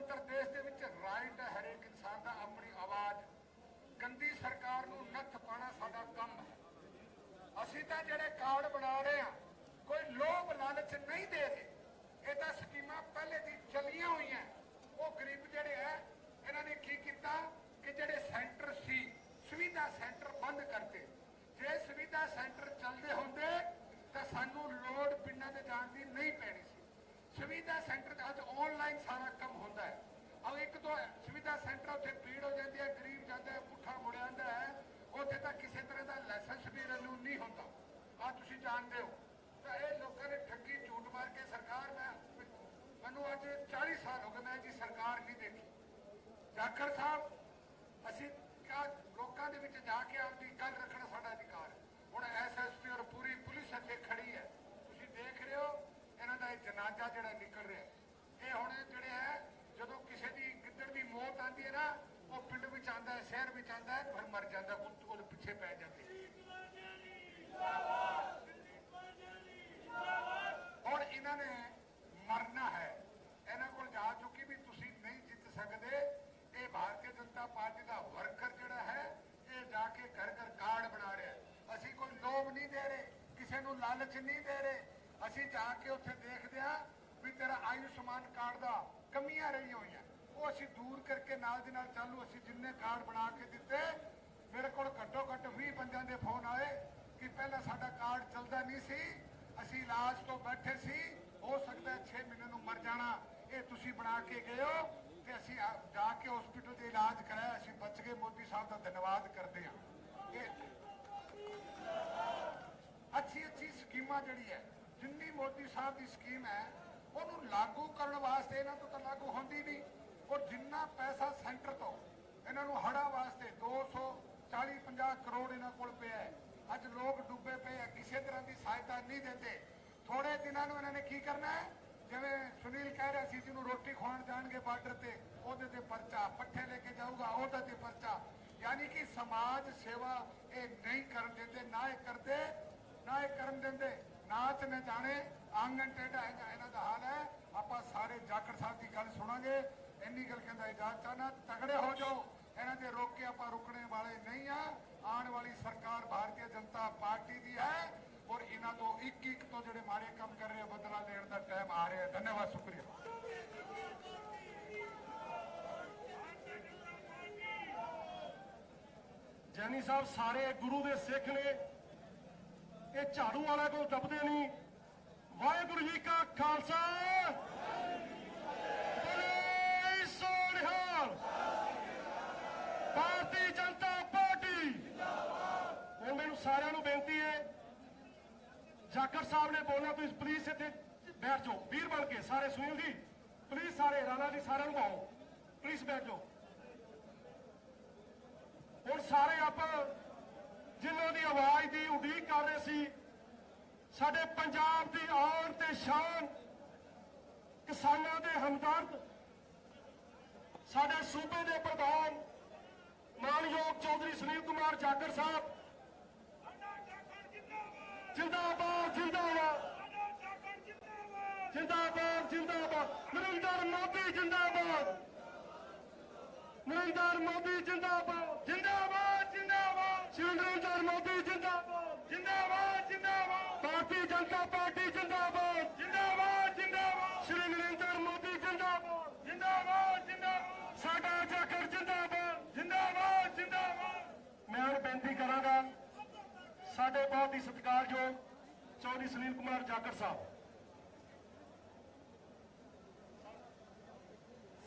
ਦੇਣਾ ਦੇਸ਼ ਦੇ ਵਿੱਚ ਰਾਈਟ ਹੈ ਹਰੇਕ ਇਨਸਾਨ ਦਾ ਆਪਣੀ ਆਵਾਜ਼। ਗੰਦੀ ਸਰਕਾਰ ਨੂੰ ਨੱਥ ਪਾਣਾ ਸਾਡਾ ਕੰਮ ਹੈ। ਅਸੀਂ ਤਾਂ ਜਿਹੜੇ ਕਾਰਡ ਬਣਾ ਰਹੇ ਆ ਕੋਈ ਲੋਭ ਲਾਲਚ ਨਹੀਂ ਦੇ ਰਹੇ। ਇਹ ਤਾਂ ਸਕੀਮਾਂ ਪਹਿਲੇ ਦੀ ਚੱਲੀਆਂ ਹੋਈਆਂ। ਉਹ ਗਰੀਬ ਜਿਹੜੇ ਹੈ, ਇਹਨਾਂ ਨੇ ਕੀ ਕੀਤਾ ਕਿ ਜਿਹੜੇ ਸੈਂਟਰ ਸੀ ਸੁਵਿਧਾ ਸੈਂਟਰ ਬੰਦ ਕਰਤੇ ਜੇ ਸੁਵਿਧਾ ਸੈਂਟਰ ਚੱਲਦੇ ਹੁੰਦੇ ਤਾਂ ਸਾਨੂੰ ਲੋੜ ਪਿੰਡਾਂ ਦੇ ਜਾਣ ਦੀ ਨਹੀਂ ਪੈਣੀ ਸੀ ਸੁਵਿਧਾ ਸੈਂਟਰ ਤੇ ਅੱਜ ਆਨਲਾਈਨ ਸਾਰਾ ਕੰਮ ਹੁੰਦਾ ਹੈ ਅਬ ਇੱਕ ਦੋ ਸੁਵਿਧਾ ਸੈਂਟਰ ਉੱਥੇ ਭੀੜ ਹੋ ਜਾਂਦੀ ਹੈ ਗਰੀਬ ਜਾਂਦਾ ਹੈ ਪੁੱਠਾ ਮੁੜ ਜਾਂਦਾ ਹੈ ਉੱਥੇ ਤਾਂ ਕਿਸੇ ਤਰ੍ਹਾਂ ਦਾ ਲਾਇਸੈਂਸ ਵੀ ਰਨਿਊ ਨਹੀਂ ਹੁੰਦਾ ਆ ਤੁਸੀਂ ਜਾਣਦੇ ਹੋ? ਤਾਂ ਇਹ ਲੋਕਾਂ ਨੇ ਠੱਗੀ, ਝੂਠ ਮਾਰ ਕੇ ਸਰਕਾਰ ਮੈਂ ਮੈਨੂੰ ਅੱਜ 40 ਸਾਲ ਹੋ ਗਏ ਮੈਂ ਜੀ ਸਰਕਾਰ ਨਹੀਂ ਦੇਖੀ। ਜਾਖੜ ਸਾਹਿਬ, ਅਸੀਂ ਕਾ ਲੋਕਾਂ ਦੇ ਵਿੱਚ ਜਾ ਕੇ ਆਪਦੀ ਗੱਲ ਰੱਖਣਾ ਸਾਡਾ ਅਧਿਕਾਰ ਹੁਣ ਐਸਐਸਪੀ ਔਰ ਪੂਰੀ ਪੁਲਿਸ ਇੱਥੇ ਖੜੀ ਹੈ। ਤੁਸੀਂ ਦੇਖ ਰਹੇ ਹੋ, ਇਹਨਾਂ ਦਾ ਇਹ ਜਨਾਜ਼ਾ ਜਿਹੜਾ ਨਿਕਲ ਰਿਹਾ ਇਹ ਹੁਣ ਜਿਹੜੇ ਹੈ, ਜਦੋਂ ਕਿਸੇ ਦੀ ਗਿੱਦੜ ਦੀ ਮੌਤ ਆਉਂਦੀ ਹੈ ਨਾ, ਉਹ ਪਿੰਡ ਵਿੱਚ ਆਂਦਾ ਹੈ, ਸ਼ਹਿਰ ਵਿੱਚ ਆਂਦਾ ਹੈ ਫਿਰ ਮਰ ਜਾਂਦਾ ਉਹ ਪਿੱਛੇ ਪੈ ਜਾਂਦਾ ਹੁਣ ਇਹਨਾਂ ਨੇ ਮਰਨਾ ਹੈ ਇਹਨਾਂ ਕੋਲ ਜਾ ਚੁੱਕੀ ਵੀ ਤੁਸੀਂ ਨਹੀਂ ਜਿੱਤ ਸਕਦੇ ਇਹ ਭਾਰਤੀ ਜਨਤਾ ਪਾਰਟੀ ਦਾ ਵਰਕਰ ਜਿਹੜਾ ਹੈ ਇਹ ਜਾ ਕੇ ਘਰ ਘਰ ਕਾਰਡ ਬਣਾ ਰਿਹਾ ਹੈ। ਅਸੀਂ ਕੋਈ ਲੋਭ ਨਹੀਂ ਦੇ ਰਹੇ ਕਿਸੇ ਨੂੰ ਨਹੀਂ ਦੇ ਰਹੇ ਅਸੀਂ ਜਾ ਕੇ ਉੱਥੇ ਦੇਖਦੇ ਆ ਵੀ ਤੇਰਾ ਆਯੁਸ਼ਮਾਨ ਕਾਰਡ ਦਾ ਕਮੀਆਂ ਰਹੀਆਂ ਹੋਈਆਂ। ਉਹ ਅਸੀਂ ਦੂਰ ਕਰਕੇ ਨਾਲ ਦੀ ਨਾਲ ਚਾਲੂ ਅਸੀਂ ਜਿੰਨੇ ਕਾਰਡ ਬਣਾ ਕੇ ਦਿੱਤੇ, ਮੇਰੇ ਕੋਲ ਘੱਟੋ ਘੱਟ 20 ਬੰਦਿਆਂ ਦੇ ਫੋਨ ਆਏ ਕਿ ਪਹਿਲਾਂ ਸਾਡਾ ਕਾਰਡ ਚੱਲਦਾ ਨਹੀਂ ਸੀ, ਅਸੀਂ ਇਲਾਜ ਤੋਂ ਬੈਠੇ ਸੀ, ਹੋ ਸਕਦਾ 6 ਮਹੀਨੇ ਨੂੰ ਮਰ ਜਾਣਾ, ਇਹ ਤੁਸੀਂ ਬਣਾ ਕੇ ਗਏ ਹੋ ਤੇ ਅਸੀਂ ਜਾ ਕੇ ਹਸਪੀਟਲ ਦੇ ਇਲਾਜ ਕਰਾਇਆ, ਅਸੀਂ ਬਚ ਗਏ। ਮੋਦੀ ਸਾਹਿਬ ਦਾ ਧੰਨਵਾਦ ਕਰਦੇ ਹਾਂ। ਅੱਛੀ ਅੱਛੀ ਸਕੀਮਾਂ ਜਿਹੜੀ ਹੈ, ਜਿੰਨੀ ਮੋਦੀ ਸਾਹਿਬ ਦੀ ਸਕੀਮ ਹੈ, ਉਹਨੂੰ ਲਾਗੂ ਕਰਨ ਵਾਸਤੇ ਇਹਨਾਂ ਤੋਂ ਤਾਂ ਲਾਗੂ ਹੁੰਦੀ ਨਹੀਂ। ਔਰ ਜਿੰਨਾ ਪੈਸਾ ਸੈਂਟਰ ਤੋਂ ਇਹਨਾਂ ਨੂੰ ਹੜਾ ਵਾਸਤੇ 240 50 ਕਰੋੜ ਇਹਨਾਂ ਕੋਲ ਪਿਆ ਹੈ। ਅੱਜ ਲੋਕ ਡੁੱਬੇ ਪਏ ਆ ਕਿਸੇ ਤਰ੍ਹਾਂ ਦੀ ਸਹਾਇਤਾ ਨਹੀਂ ਦਿੰਦੇ। ਥੋੜੇ ਦਿਨਾਂ ਨੂੰ ਇਹਨਾਂ ਨੇ ਕੀ ਕਰਨਾ ਹੈ? ਜਿਵੇਂ ਸੁਨੀਲ ਕਹਿ ਰਿਹਾ ਸੀ, ਜਿਹਨੂੰ ਰੋਟੀ ਖਵਾਉਣ ਜਾਣਗੇ ਬਾਰਡਰ ਤੇ, ਉਹਦੇ ਤੇ ਪਰਚਾ, ਪੱਠੇ ਲੈ ਕੇ ਜਾਊਗਾ, ਉਹਦਾ ਤੇ ਪਰਚਾ। ਯਾਨੀ ਕਿ ਸਮਾਜ ਸੇਵਾ ਇਹ ਨਹੀਂ ਕਰਨ ਦਿੰਦੇ, ਨਾ ਇਹ ਕਰਦੇ। ਨਾ ਇਹ ਕਰਨ ਦਿੰਦੇ ਨਾਚ ਨੇ ਜਾਣੇ। ਆਂਗਣ ਟੇਢਾ ਹੈਗਾ, ਇਹਨਾਂ ਦਾ ਹਾਲ ਹੈ। ਆਪਾਂ ਸਾਰੇ ਜਾਖੜ ਸਾਹਿਬ ਦੀ ਗੱਲ ਸੁਣਾਂਗੇ। ਇੰਨੀ ਗੱਲ ਕਹਿੰਦਾ ਇਜਾਜ਼ਤ ਚਾਹਨਾ ਤਗੜੇ ਹੋ ਜਾਓ। ਇਹਨਾਂ ਦੇ ਰੋਕ ਕੇ ਆਪਾਂ ਰੁਕਣੇ ਵਾਲੇ ਨਹੀਂ ਆ। ਆਉਣ ਵਾਲੀ ਸਰਕਾਰ ਭਾਰਤੀ ਜਨਤਾ ਪਾਰਟੀ ਦੀ ਹੈ ਔਰ ਇਹਨਾਂ ਤੋਂ ਇੱਕ ਇੱਕ ਤੋਂ ਜਿਹੜੇ ਮਾੜੇ ਕੰਮ ਕਰ ਰਹੇ ਬਦਲਾ ਲੈਣ ਦਾ ਟਾਈਮ ਆ ਰਿਹਾ ਧੰਨਵਾਦ, ਸ਼ੁਕਰੀਆ। ਜੈਨੀ ਸਾਹਿਬ, ਸਾਰੇ ਗੁਰੂ ਦੇ ਸਿੱਖ ਨੇ ਇਹ ਝਾੜੂ ਵਾਲਾ ਕੋਲ ਦੱਬਦੇ ਨਹੀਂ। ਵਾਹਿਗੁਰੂ ਜੀ ਕਾ ਖਾਲਸਾ। ਬੋਲੇ ਸੋਨਿਹਾਲ ਭਾਰਤੀ ਜਨਤਾ ਪਾਰਟੀ। ਹੁਣ ਮੈਨੂੰ ਸਾਰਿਆਂ ਨੂੰ ਬੇਨਤੀ ਹੈ ਜਾਕਰ ਸਾਹਿਬ ਨੇ ਬੋਲਣਾ, ਤੁਸੀਂ ਪਲੀਜ਼ ਇੱਥੇ ਬੈਠ ਜਾਓ। ਵੀਰ ਬਣ ਕੇ ਸਾਰੇ ਸੁਨੀਲ ਜੀ ਪਲੀਜ਼ ਸਾਰੇ, ਰਾਣਾ ਜੀ ਸਾਰਿਆਂ ਨੂੰ ਆਓ ਪਲੀਜ਼ ਬੈਠ ਜਾਓ। ਹੁਣ ਸਾਰੇ ਆਪਾਂ ਜਿਨ੍ਹਾਂ ਦੀ ਆਵਾਜ਼ ਦੀ ਉਡੀਕ ਕਰ ਰਹੇ ਸੀ, ਸਾਡੇ ਪੰਜਾਬ ਦੀ ਆਨ ਤੇ ਸ਼ਾਨ, ਕਿਸਾਨਾਂ ਦੇ ਹਮਦਰਦ, ਸਾਡੇ ਸੂਬੇ ਦੇ ਪ੍ਰਧਾਨ ਮਾਨਯੋਗ ਚੌਧਰੀ ਸੁਨੀਲ ਕੁਮਾਰ ਜਾਖੜ ਸਾਹਿਬ, ਜਿੰਦਾਬਾਦ ਜਿੰਦਾਬਾਦ ਜਿੰਦਾਬਾਦ ਜਿੰਦਾਬਾਦ, ਨਰਿੰਦਰ ਮੋਦੀ ਜਿੰਦਾਬਾਦ, ਨਰਿੰਦਰ ਮੋਦੀ ਜਿੰਦਾਬਾਦ ਜਿੰਦਾਬਾਦ। ਜਿੰਦਾਬਾਦ ਸ਼੍ਰੀ ਨਰਿੰਦਰ ਮੋਦੀ ਜਿੰਦਾਬਾਦ। ਜਿੰਦਾਬਾਦ ਜਿੰਦਾਬਾਦ। ਭਾਰਤੀ ਜਨਤਾ ਪਾਰਟੀ ਜਿੰਦਾਬਾਦ। ਜਿੰਦਾਬਾਦ ਜਿੰਦਾਬਾਦ। ਸ਼੍ਰੀ ਨਰਿੰਦਰ ਮੋਦੀ ਜਿੰਦਾਬਾਦ। ਜਿੰਦਾਬਾਦ ਜਿੰਦਾਬਾਦ। ਸਾਡਾ ਜਾਖੜ ਜਿੰਦਾਬਾਦ। ਜਿੰਦਾਬਾਦ ਜਿੰਦਾਬਾਦ। ਮੈਂ ਹੁਣ ਬੇਨਤੀ ਕਰਾਂਗਾ ਸਾਡੇ ਬਹੁਤ ਹੀ ਸਤਿਕਾਰਯੋਗ ਚੌਧਰੀ ਸੁਨੀਲ ਕੁਮਾਰ ਜਾਖੜ ਸਾਹਿਬ।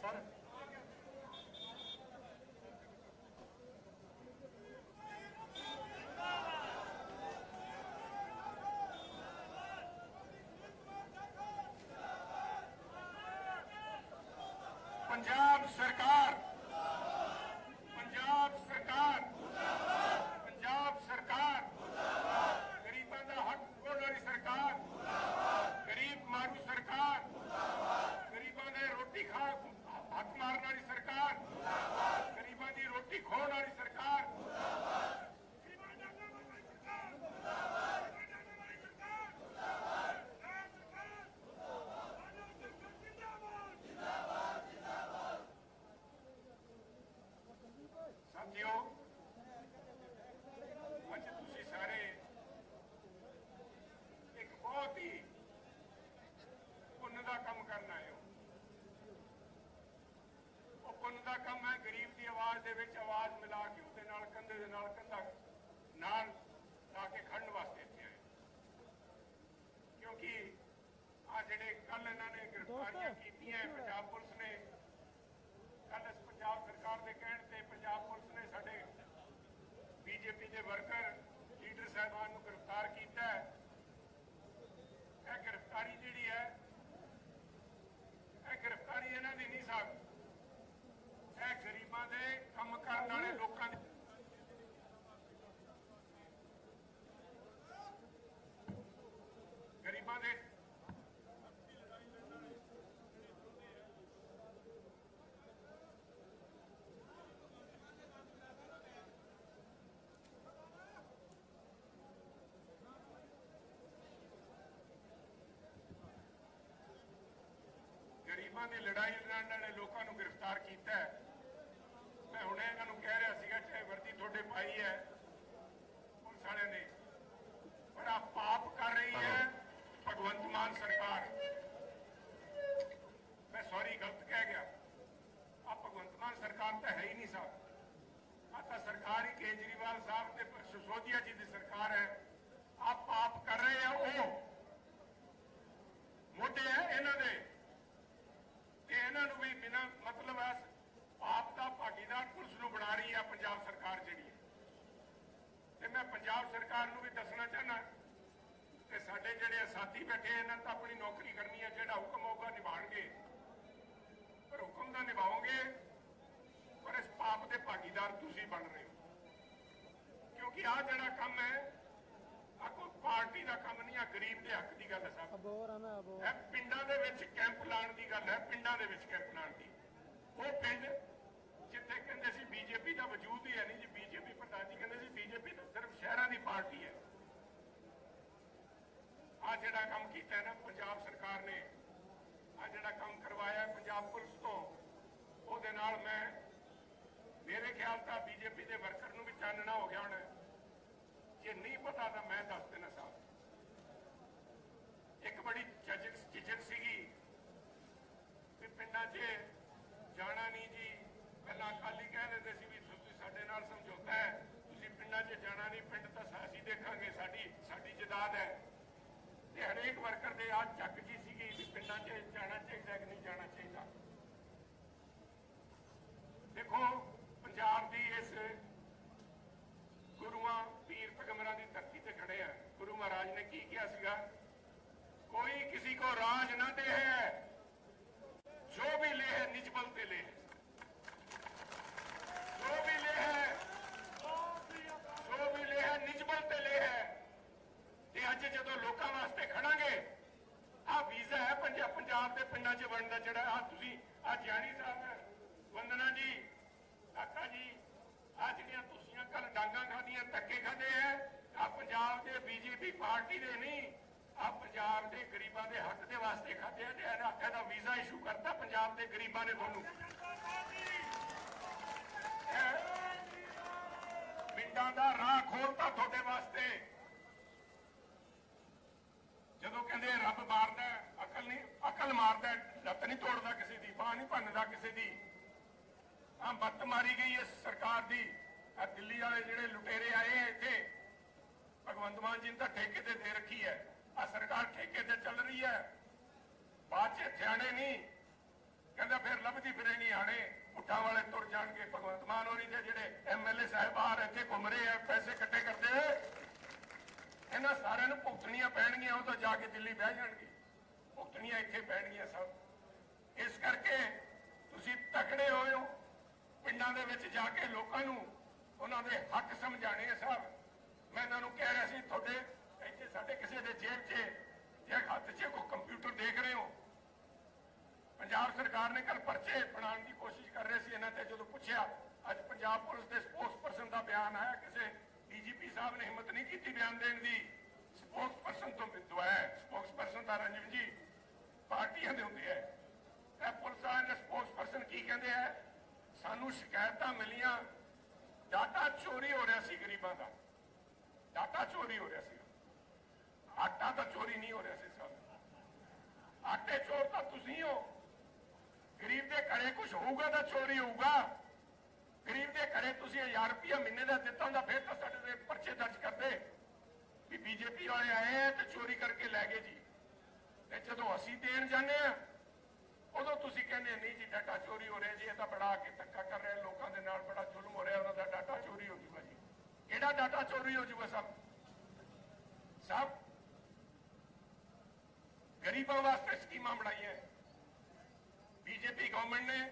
ਸਰ ਪੰਜਾਬ ਸਰਕਾਰ ਪੰਜਾਬ ਸਰਕਾਰ ਪੰਜਾਬ ਸਰਕਾਰ ਗਰੀਬਾਂ ਦਾ ਹੱਕ ਖੋਣ ਵਾਲੀ ਸਰਕਾਰ ਗਰੀਬ ਮਾਰੂ ਸਰਕਾਰ ਗਰੀਬਾਂ ਦੇ ਰੋਟੀ ਖਾਣ ਹੱਥ ਮਾਰਨ ਵਾਲੀ ਸਰਕਾਰ ਮੁਰਦਾਬਾਦ ਗਰੀਬਾਂ ਦੀ ਰੋਟੀ ਖੋਹਣ ਵਾਲੀ ਸਰਕਾਰ ਸਾਥੀਓ ਅੱਜ ਤੁਸੀਂ ਸਾਰੇ ਇੱਕ ਬਹੁਤ ਹੀ ਪੁੰਨ ਦਾ ਕੰਮ ਕਰਨ ਆਏ ਹੋ ਉਹ ਪੁੰਨ ਦਾ ਕੰਮ ਹੈ ਗਰੀਬ ਦੀ ਵਿੱਚ ਆਵਾਜ਼ ਮਿਲਾ ਕੇ ਉਹਦੇ ਨਾਲ ਕੰਧੇ ਦੇ ਨਾਲ ਕੰਧਾ ਨਾਲ ਲਾ ਕੇ ਖੜਨ ਵਾਸਤੇ ਇੱਥੇ ਆਏ। ਕਿਉਂਕਿ ਆ ਜਿਹੜੇ ਕੱਲ ਇਹਨਾਂ ਨੇ ਗ੍ਰਿਫਤਾਰੀਆਂ ਕੀਤੀਆਂ ਪੰਜਾਬ ਪੁਲਿਸ ਨੇ ਕੱਲ ਇਸ ਪੰਜਾਬ ਸਰਕਾਰ ਦੇ ਕਹਿਣ ਤੇ ਪੰਜਾਬ ਪੁਲਿਸ ਨੇ ਸਾਡੇ ਬੀਜੇਪੀ ਦੇ ਵਰਕਰ ਲੀਡਰ ਸਾਹਿਬਾਨ ਨੂੰ ਗ੍ਰਿਫਤਾਰ ਕੀਤਾ ਹੈ ਇਹ ਗ੍ਰਿਫਤਾਰੀ ਜਿਹੜੀ ਹੈ ਇਹ ਗ੍ਰਿਫਤਾਰੀ ਇਹਨਾਂ ਦੀ ਨਹੀਂ ਸਾਹਿਬ ਇਹ ਗਰੀਬਾਂ ਦੇ ਕੰਮ ਕਰਨ ਵਾਲੇ ਲੋਕਾਂ ਦੀ ਗਰੀਬਾਂ ਦੇ ਗਰੀਬਾਂ ਦੀ ਲੜਾਈ ਲੜਨ ਵਾਲੇ ਲੋਕਾਂ ਨੂੰ ਗ੍ਰਿਫਤਾਰ ਕੀਤਾ ਹੈ। ਮੈਂ ਹੁਣੇ ਇਹਨਾਂ ਨੂੰ ਕਹਿ ਰਿਹਾ ਸੀਗਾ, ਚਾਹੇ ਵਰਦੀ ਤੁਹਾਡੇ ਪਾਈ ਹੈ ਪੁਲਿਸ ਵਾਲਿਆਂ ਨੇ ਬੜਾ ਪਾਪ ਕਰ ਰਹੀ ਹੈ ਭਗਵੰਤ ਮਾਨ ਸਰਕਾਰ ਮੈਂ ਸੌਰੀ ਗਲਤ ਕਹਿ ਗਿਆ ਆ ਭਗਵੰਤ ਮਾਨ ਸਰਕਾਰ ਤਾਂ ਹੈ ਹੀ ਨਹੀਂ ਸਾਹਿਬ ਆ ਤਾਂ ਸਰਕਾਰ ਹੀ ਕੇਜਰੀਵਾਲ ਸਾਹਿਬ ਤੇ ਸਿਸੋਦੀਆ ਜੀ ਦੀ ਸਰਕਾਰ ਹੈ ਆ ਪਾਪ ਕਰ ਰਹੇ ਆ ਉਹ ਮੋਢੇ ਹੈ ਇਹਨਾਂ ਦੇ ਤੇ ਇਹਨਾਂ ਨੂੰ ਵੀ ਬਿਨਾਂ ਮਤਲਬ ਹੈ ਆਪ ਦਾ ਭਾਗੀਦਾਰ ਪੁਲਿਸ ਨੂੰ ਬਣਾ ਰਹੀ ਹੈ ਪੰਜਾਬ ਸਰਕਾਰ ਜਿਹੜੀ ਹੈ ਤੇ ਮੈਂ ਪੰਜਾਬ ਸਰਕਾਰ ਨੂੰ ਵੀ ਦੱਸਣਾ ਚਾਹਨਾ ਕਿ ਸਾਡੇ ਜਿਹੜੇ ਸਾਥੀ ਬੈਠੇ ਇਹਨਾਂ ਤਾਂ ਆਪਣੀ ਨੌਕਰੀ ਕਰਨੀ ਹੈ ਜਿਹੜਾ ਹੁਕਮ ਹੋਊਗਾ ਨਿਭਾਣਗੇ ਪਰ ਹੁਕਮ ਦਾ ਨਿਭਾਓਗੇ ਪਰ ਇਸ ਪਾਪ ਦੇ ਭਾਗੀਦਾਰ ਤੁਸੀਂ ਬਣ ਰਹੇ ਹੋ। ਕਿਉਂਕਿ ਆਹ ਜਿਹੜਾ ਕੰਮ ਹੈ ਆ ਕੋਈ ਪਾਰਟੀ ਦਾ ਕੰਮ ਨਹੀਂ ਆ ਗਰੀਬ ਦੇ ਹੱਕ ਦੀ ਗੱਲ ਹੈ ਸਾਹਿਬ ਅਬੋਰ ਆ ਮੈਂ ਅਬੋਰ ਇਹ ਪਿੰਡਾਂ ਦੇ ਵਿੱਚ ਕੈਂਪ ਲਾਉਣ ਦੀ ਗੱਲ ਹੈ ਪਿੰਡਾਂ ਦੇ ਵਿੱਚ ਕੈਂਪ ਲਾਉਣ ਦੀ। ਉਹ ਪਿੰਡ ਜਿੱਥੇ ਕਹਿੰਦੇ ਸੀ ਬੀਜੇਪੀ ਦਾ ਵਜੂਦ ਹੀ ਹੈ ਨਹੀਂ ਜੀ ਪ੍ਰਧਾਨ ਜੀ ਕਹਿੰਦੇ ਸੀ, ਬੀਜੇਪੀ ਤਾਂ ਸਿਰਫ ਸ਼ਹਿਰਾਂ ਦੀ ਪਾਰਟੀ ਹੈ। ਆ ਜਿਹੜਾ ਕੰਮ ਕੀਤਾ ਨਾ, ਪੰਜਾਬ ਸਰਕਾਰ ਨੇ ਆ ਜਿਹੜਾ ਕੰਮ ਕਰਵਾਇਆ ਪੰਜਾਬ ਪੁਲਿਸ ਤੋਂ, ਉਹਦੇ ਨਾਲ ਮੈਂ, ਮੇਰੇ ਖਿਆਲ ਤਾਂ ਬੀਜੇਪੀ ਦੇ ਵਰਕਰ ਨੂੰ ਵੀ ਚਾਨਣਾ ਹੋ ਗਿਆ ਹੋਣਾ। ਜੇ ਨਹੀਂ ਪਤਾ ਤਾਂ ਮੈਂ ਦੱਸ ਦੇਣਾ ਸਾਹਿਬ ਇੱਕ ਬੜੀ ਝਿਜਕ ਝਿਜਕ ਸੀਗੀ ਵੀ ਪਿੰਡਾਂ 'ਚ ਜਾਣਾ ਨਹੀਂ ਜੀ ਪਹਿਲਾਂ ਅਕਾਲੀ ਕਹਿ ਦਿੰਦੇ ਸੀ ਵੀ ਤੁਸੀਂ ਸਾਡੇ ਨਾਲ ਸਮਝੌਤਾ ਹੈ ਤੁਸੀਂ ਪਿੰਡਾਂ 'ਚ ਜਾਣਾ ਨਹੀਂ ਪਿੰਡ ਤਾਂ ਅਸੀਂ ਦੇਖਾਂਗੇ ਸਾਡੀ ਜਾਇਦਾਦ ਹੈ। ਤੇ ਹਰੇਕ ਵਰਕਰ ਦੇ ਆ ਚੱਕ ਜੀ ਸੀਗੀ ਵੀ ਪਿੰਡਾਂ 'ਚ ਜਾਣਾ ਚਾਹੀਦਾ ਕਿ ਨਹੀਂ ਜਾਣਾ ਚਾਹੀਦਾ। ਦੇਖੋ, ਪੰਜਾਬ ਦੀ ਇਸ ਗੁਰੂਆਂ, ਪੀਰ ਪਗਮਰਾਂ ਦੀ ਧਰਤੀ ਤੇ ਖੜੇ ਆ। ਗੁਰੂ ਮਹਾਰਾਜ ਨੇ ਕੀ ਕਿਹਾ ਸੀਗਾ? ਕੋਈ ਕਿਸੇ ਕੋ ਰਾਜ ਨਾ ਦੇ ਹੈ। ਪੰਜਾਬ ਦੇ ਪਿੰਡਾਂ 'ਚ ਵੰਡਦਾ ਦਾ ਜਿਹੜਾ ਆ ਤੁਸੀਂ ਆ ਜਾਨੀ ਸਾਹਿਬ, ਵੰਦਨਾ ਜੀ, ਕਾਕਾ ਜੀ ਆ ਜਿਹੜੀਆਂ ਤੁਸੀਂ ਕੱਲ ਡਾਂਗਾ ਖਾਦੀਆਂ ਧੱਕੇ ਖਾਦੇ ਐ ਆ ਪੰਜਾਬ ਦੇ ਬੀਜੇਪੀ ਪਾਰਟੀ ਦੇ ਨਹੀਂ ਆ ਪੰਜਾਬ ਦੇ ਗਰੀਬਾਂ ਦੇ ਹੱਕ ਦੇ ਵਾਸਤੇ ਖਾਦੇ ਆ ਤੇ ਇਹਨਾਂ ਦਾ ਵੀਜ਼ਾ ਇਸ਼ੂ ਕਰਤਾ ਪੰਜਾਬ ਦੇ ਗਰੀਬਾਂ ਨੇ ਤੁਹਾਨੂੰ। ਪਿੰਡਾਂ ਦਾ ਰਾਹ ਖੋਲਤਾ ਤੁਹਾਡੇ ਵਾਸਤੇ। ਜਦੋਂ ਕਹਿੰਦੇ ਰੱਬ ਮਾਰਦਾ ਹੈ, ਮਾਰਦਾ ਲੱਤ ਨਹੀਂ ਤੋੜਦਾ ਕਿਸੇ ਦੀ ਬਾਹ ਨਹੀਂ ਭੰਨਦਾ ਕਿਸੇ ਦੀ। ਆ ਬੱਤ ਮਾਰੀ ਗਈ ਇਸ ਸਰਕਾਰ ਦੀ। ਆ ਦਿੱਲੀ ਵਾਲੇ ਜਿਹੜੇ ਲੁਟੇਰੇ ਆਏ ਆ ਇੱਥੇ ਭਗਵੰਤ ਮਾਨ ਜੀ ਨੇ ਤਾਂ ਠੇਕੇ ਤੇ ਦੇ ਰੱਖੀ ਹੈ। ਆ ਸਰਕਾਰ ਠੇਕੇ ਤੇ ਚੱਲ ਰਹੀ ਹੈ। ਬਾਅਦ ਚ ਥਿਆਣੇ ਨਹੀਂ। ਕਹਿੰਦਾ ਫਿਰ ਲੱਭਦੀ ਫਿਰੇ ਨਹੀਂ ਆਣੇ। ਉੱਠਾਂ ਵਾਲੇ ਤੁਰ ਜਾਣਗੇ ਭਗਵੰਤ ਮਾਨ ਹੋਰੀ ਦੇ ਜਿਹੜੇ ਐਮਐਲਏ ਸਾਹਿਬ ਆ ਇੱਥੇ ਘੁੰਮ ਰਹੇ ਆ ਪੈਸੇ ਇਕੱਠੇ ਕਰਦੇ। ਹੋਏ ਇਹਨਾਂ ਸਾਰਿਆਂ ਨੂੰ ਭੁਗਤਣੀਆਂ ਪੈਣਗੀਆਂ ਉਹ ਤਾਂ ਜਾ ਕੇ ਦਿੱਲੀ ਬਹਿ ਜਾਣਗੇ। ਇੱਥੇ ਪੈਣਗੀਆਂ ਸਭ। ਇਸ ਕਰਕੇ ਤੁਸੀਂ ਤਕੜੇ ਹੋਏ ਹੋ। ਪਿੰਡਾਂ ਦੇ ਵਿੱਚ ਜਾ ਕੇ ਲੋਕਾਂ ਨੂੰ ਉਹਨਾਂ ਦੇ ਹੱਕ ਸਮਝਾਣੇ ਆ ਸਾਹਿਬ। ਮੈਂ ਇਹਨਾਂ ਨੂੰ ਕਹਿ ਰਿਹਾ ਸੀ, ਤੁਹਾਡੇ ਇੱਥੇ ਸਾਡੇ ਕਿਸੇ ਦੇ ਜੇਬ 'ਚ ਜਾਂ ਹੱਥ 'ਚ ਕੋਈ ਕੰਪਿਊਟਰ ਦੇਖ ਰਹੇ ਹੋ। ਪੰਜਾਬ ਸਰਕਾਰ ਨੇ ਕੱਲ ਪਰਚੇ ਬਣਾਉਣ ਦੀ ਕੋਸ਼ਿਸ਼ ਕਰ ਰਹੇ ਸੀ। ਇਹਨਾਂ ਤੇ ਜਦੋਂ ਪੁੱਛਿਆ, ਅੱਜ ਪੰਜਾਬ ਪੁਲਿਸ ਦੇ ਸਪੋਕਸਪਰਸਨ ਦਾ ਬਿਆਨ ਆਇਆ, ਕਿਸੇ ਡੀਜੀਪੀ ਸਾਹਿਬ ਨੇ ਹਿੰਮਤ ਨਹੀਂ ਕੀਤੀ ਬਿਆਨ ਦੇਣ ਦੀ। ਸਪੋਕਸਪਰਸਨ ਤੋਂ ਦਵਾਇਆ ਸਪੋਕਸਪਰਸਨ ਦਾ ਰੰਜਨ ਜੀ ਪਾਰਟੀਆਂ ਦੇ ਹੁੰਦੇ ਆ। ਇਹ ਪੁਲਿਸ ਵਾਲਿਆਂ ਦੇ ਸਪੋਕਸਪਰਸਨ ਕੀ ਕਹਿੰਦੇ ਆ? ਸਾਨੂੰ ਸ਼ਿਕਾਇਤਾਂ ਮਿਲੀਆਂ। ਡਾਟਾ ਚੋਰੀ ਹੋ ਰਿਹਾ ਸੀ ਗਰੀਬਾਂ ਦਾ। ਡਾਟਾ ਚੋਰੀ ਹੋ ਰਿਹਾ ਸੀ। ਆਟਾ ਤਾਂ ਚੋਰੀ ਨਹੀਂ ਹੋ ਰਿਹਾ ਸੀ ਸਾਹਿਬ ਆਟੇ ਚੋਰ ਤਾਂ ਤੁਸੀਂ ਹੋ। ਗਰੀਬ ਦੇ ਘਰੇ ਕੁਝ ਹੋਊਗਾ ਤਾਂ ਚੋਰੀ ਹੋਊਗਾ। ਗਰੀਬ ਦੇ ਘਰੇ ਤੁਸੀਂ 1000 ਰੁਪਇਆ ਮਹੀਨੇ ਦਾ ਦਿੱਤਾ ਹੁੰਦਾ, ਫਿਰ ਤਾਂ ਸਾਡੇ ਤੇ ਪਰਚੇ ਦਰਜ ਕਰਦੇ। ਵੀ ਬੀਜੇਪੀ ਵਾਲੇ ਆਏ ਆ ਤੇ ਚੋਰੀ ਕਰਕੇ ਲੈ ਗਏ ਜੀ। ਤੇ ਜਦੋਂ ਅਸੀਂ ਦੇਣ ਜਾਂਦੇ ਆ ਉਦੋਂ ਤੁਸੀਂ ਕਹਿੰਦੇ, ਨਹੀਂ ਜੀ, ਡਾਟਾ ਚੋਰੀ ਹੋ ਰਿਹਾ ਜੀ, ਇਹ ਤਾਂ ਬੜਾ ਕੇ ਧੱਕਾ ਕਰ ਰਿਹਾ ਲੋਕਾਂ ਦੇ ਨਾਲ, ਬੜਾ ਜ਼ੁਲਮ ਹੋ ਰਿਹਾ, ਉਹਨਾਂ ਦਾ ਡਾਟਾ ਚੋਰੀ ਹੋ ਜੂਗਾ ਜੀ। ਕਿਹੜਾ ਡਾਟਾ ਚੋਰੀ ਹੋ ਜੂਗਾ ਸਭ? ਸਭ ਗਰੀਬਾਂ ਵਾਸਤੇ ਸਕੀਮਾਂ ਬਣਾਈਆਂ। ਬੀਜੇਪੀ ਗਵਰਨਮੈਂਟ ਨੇ,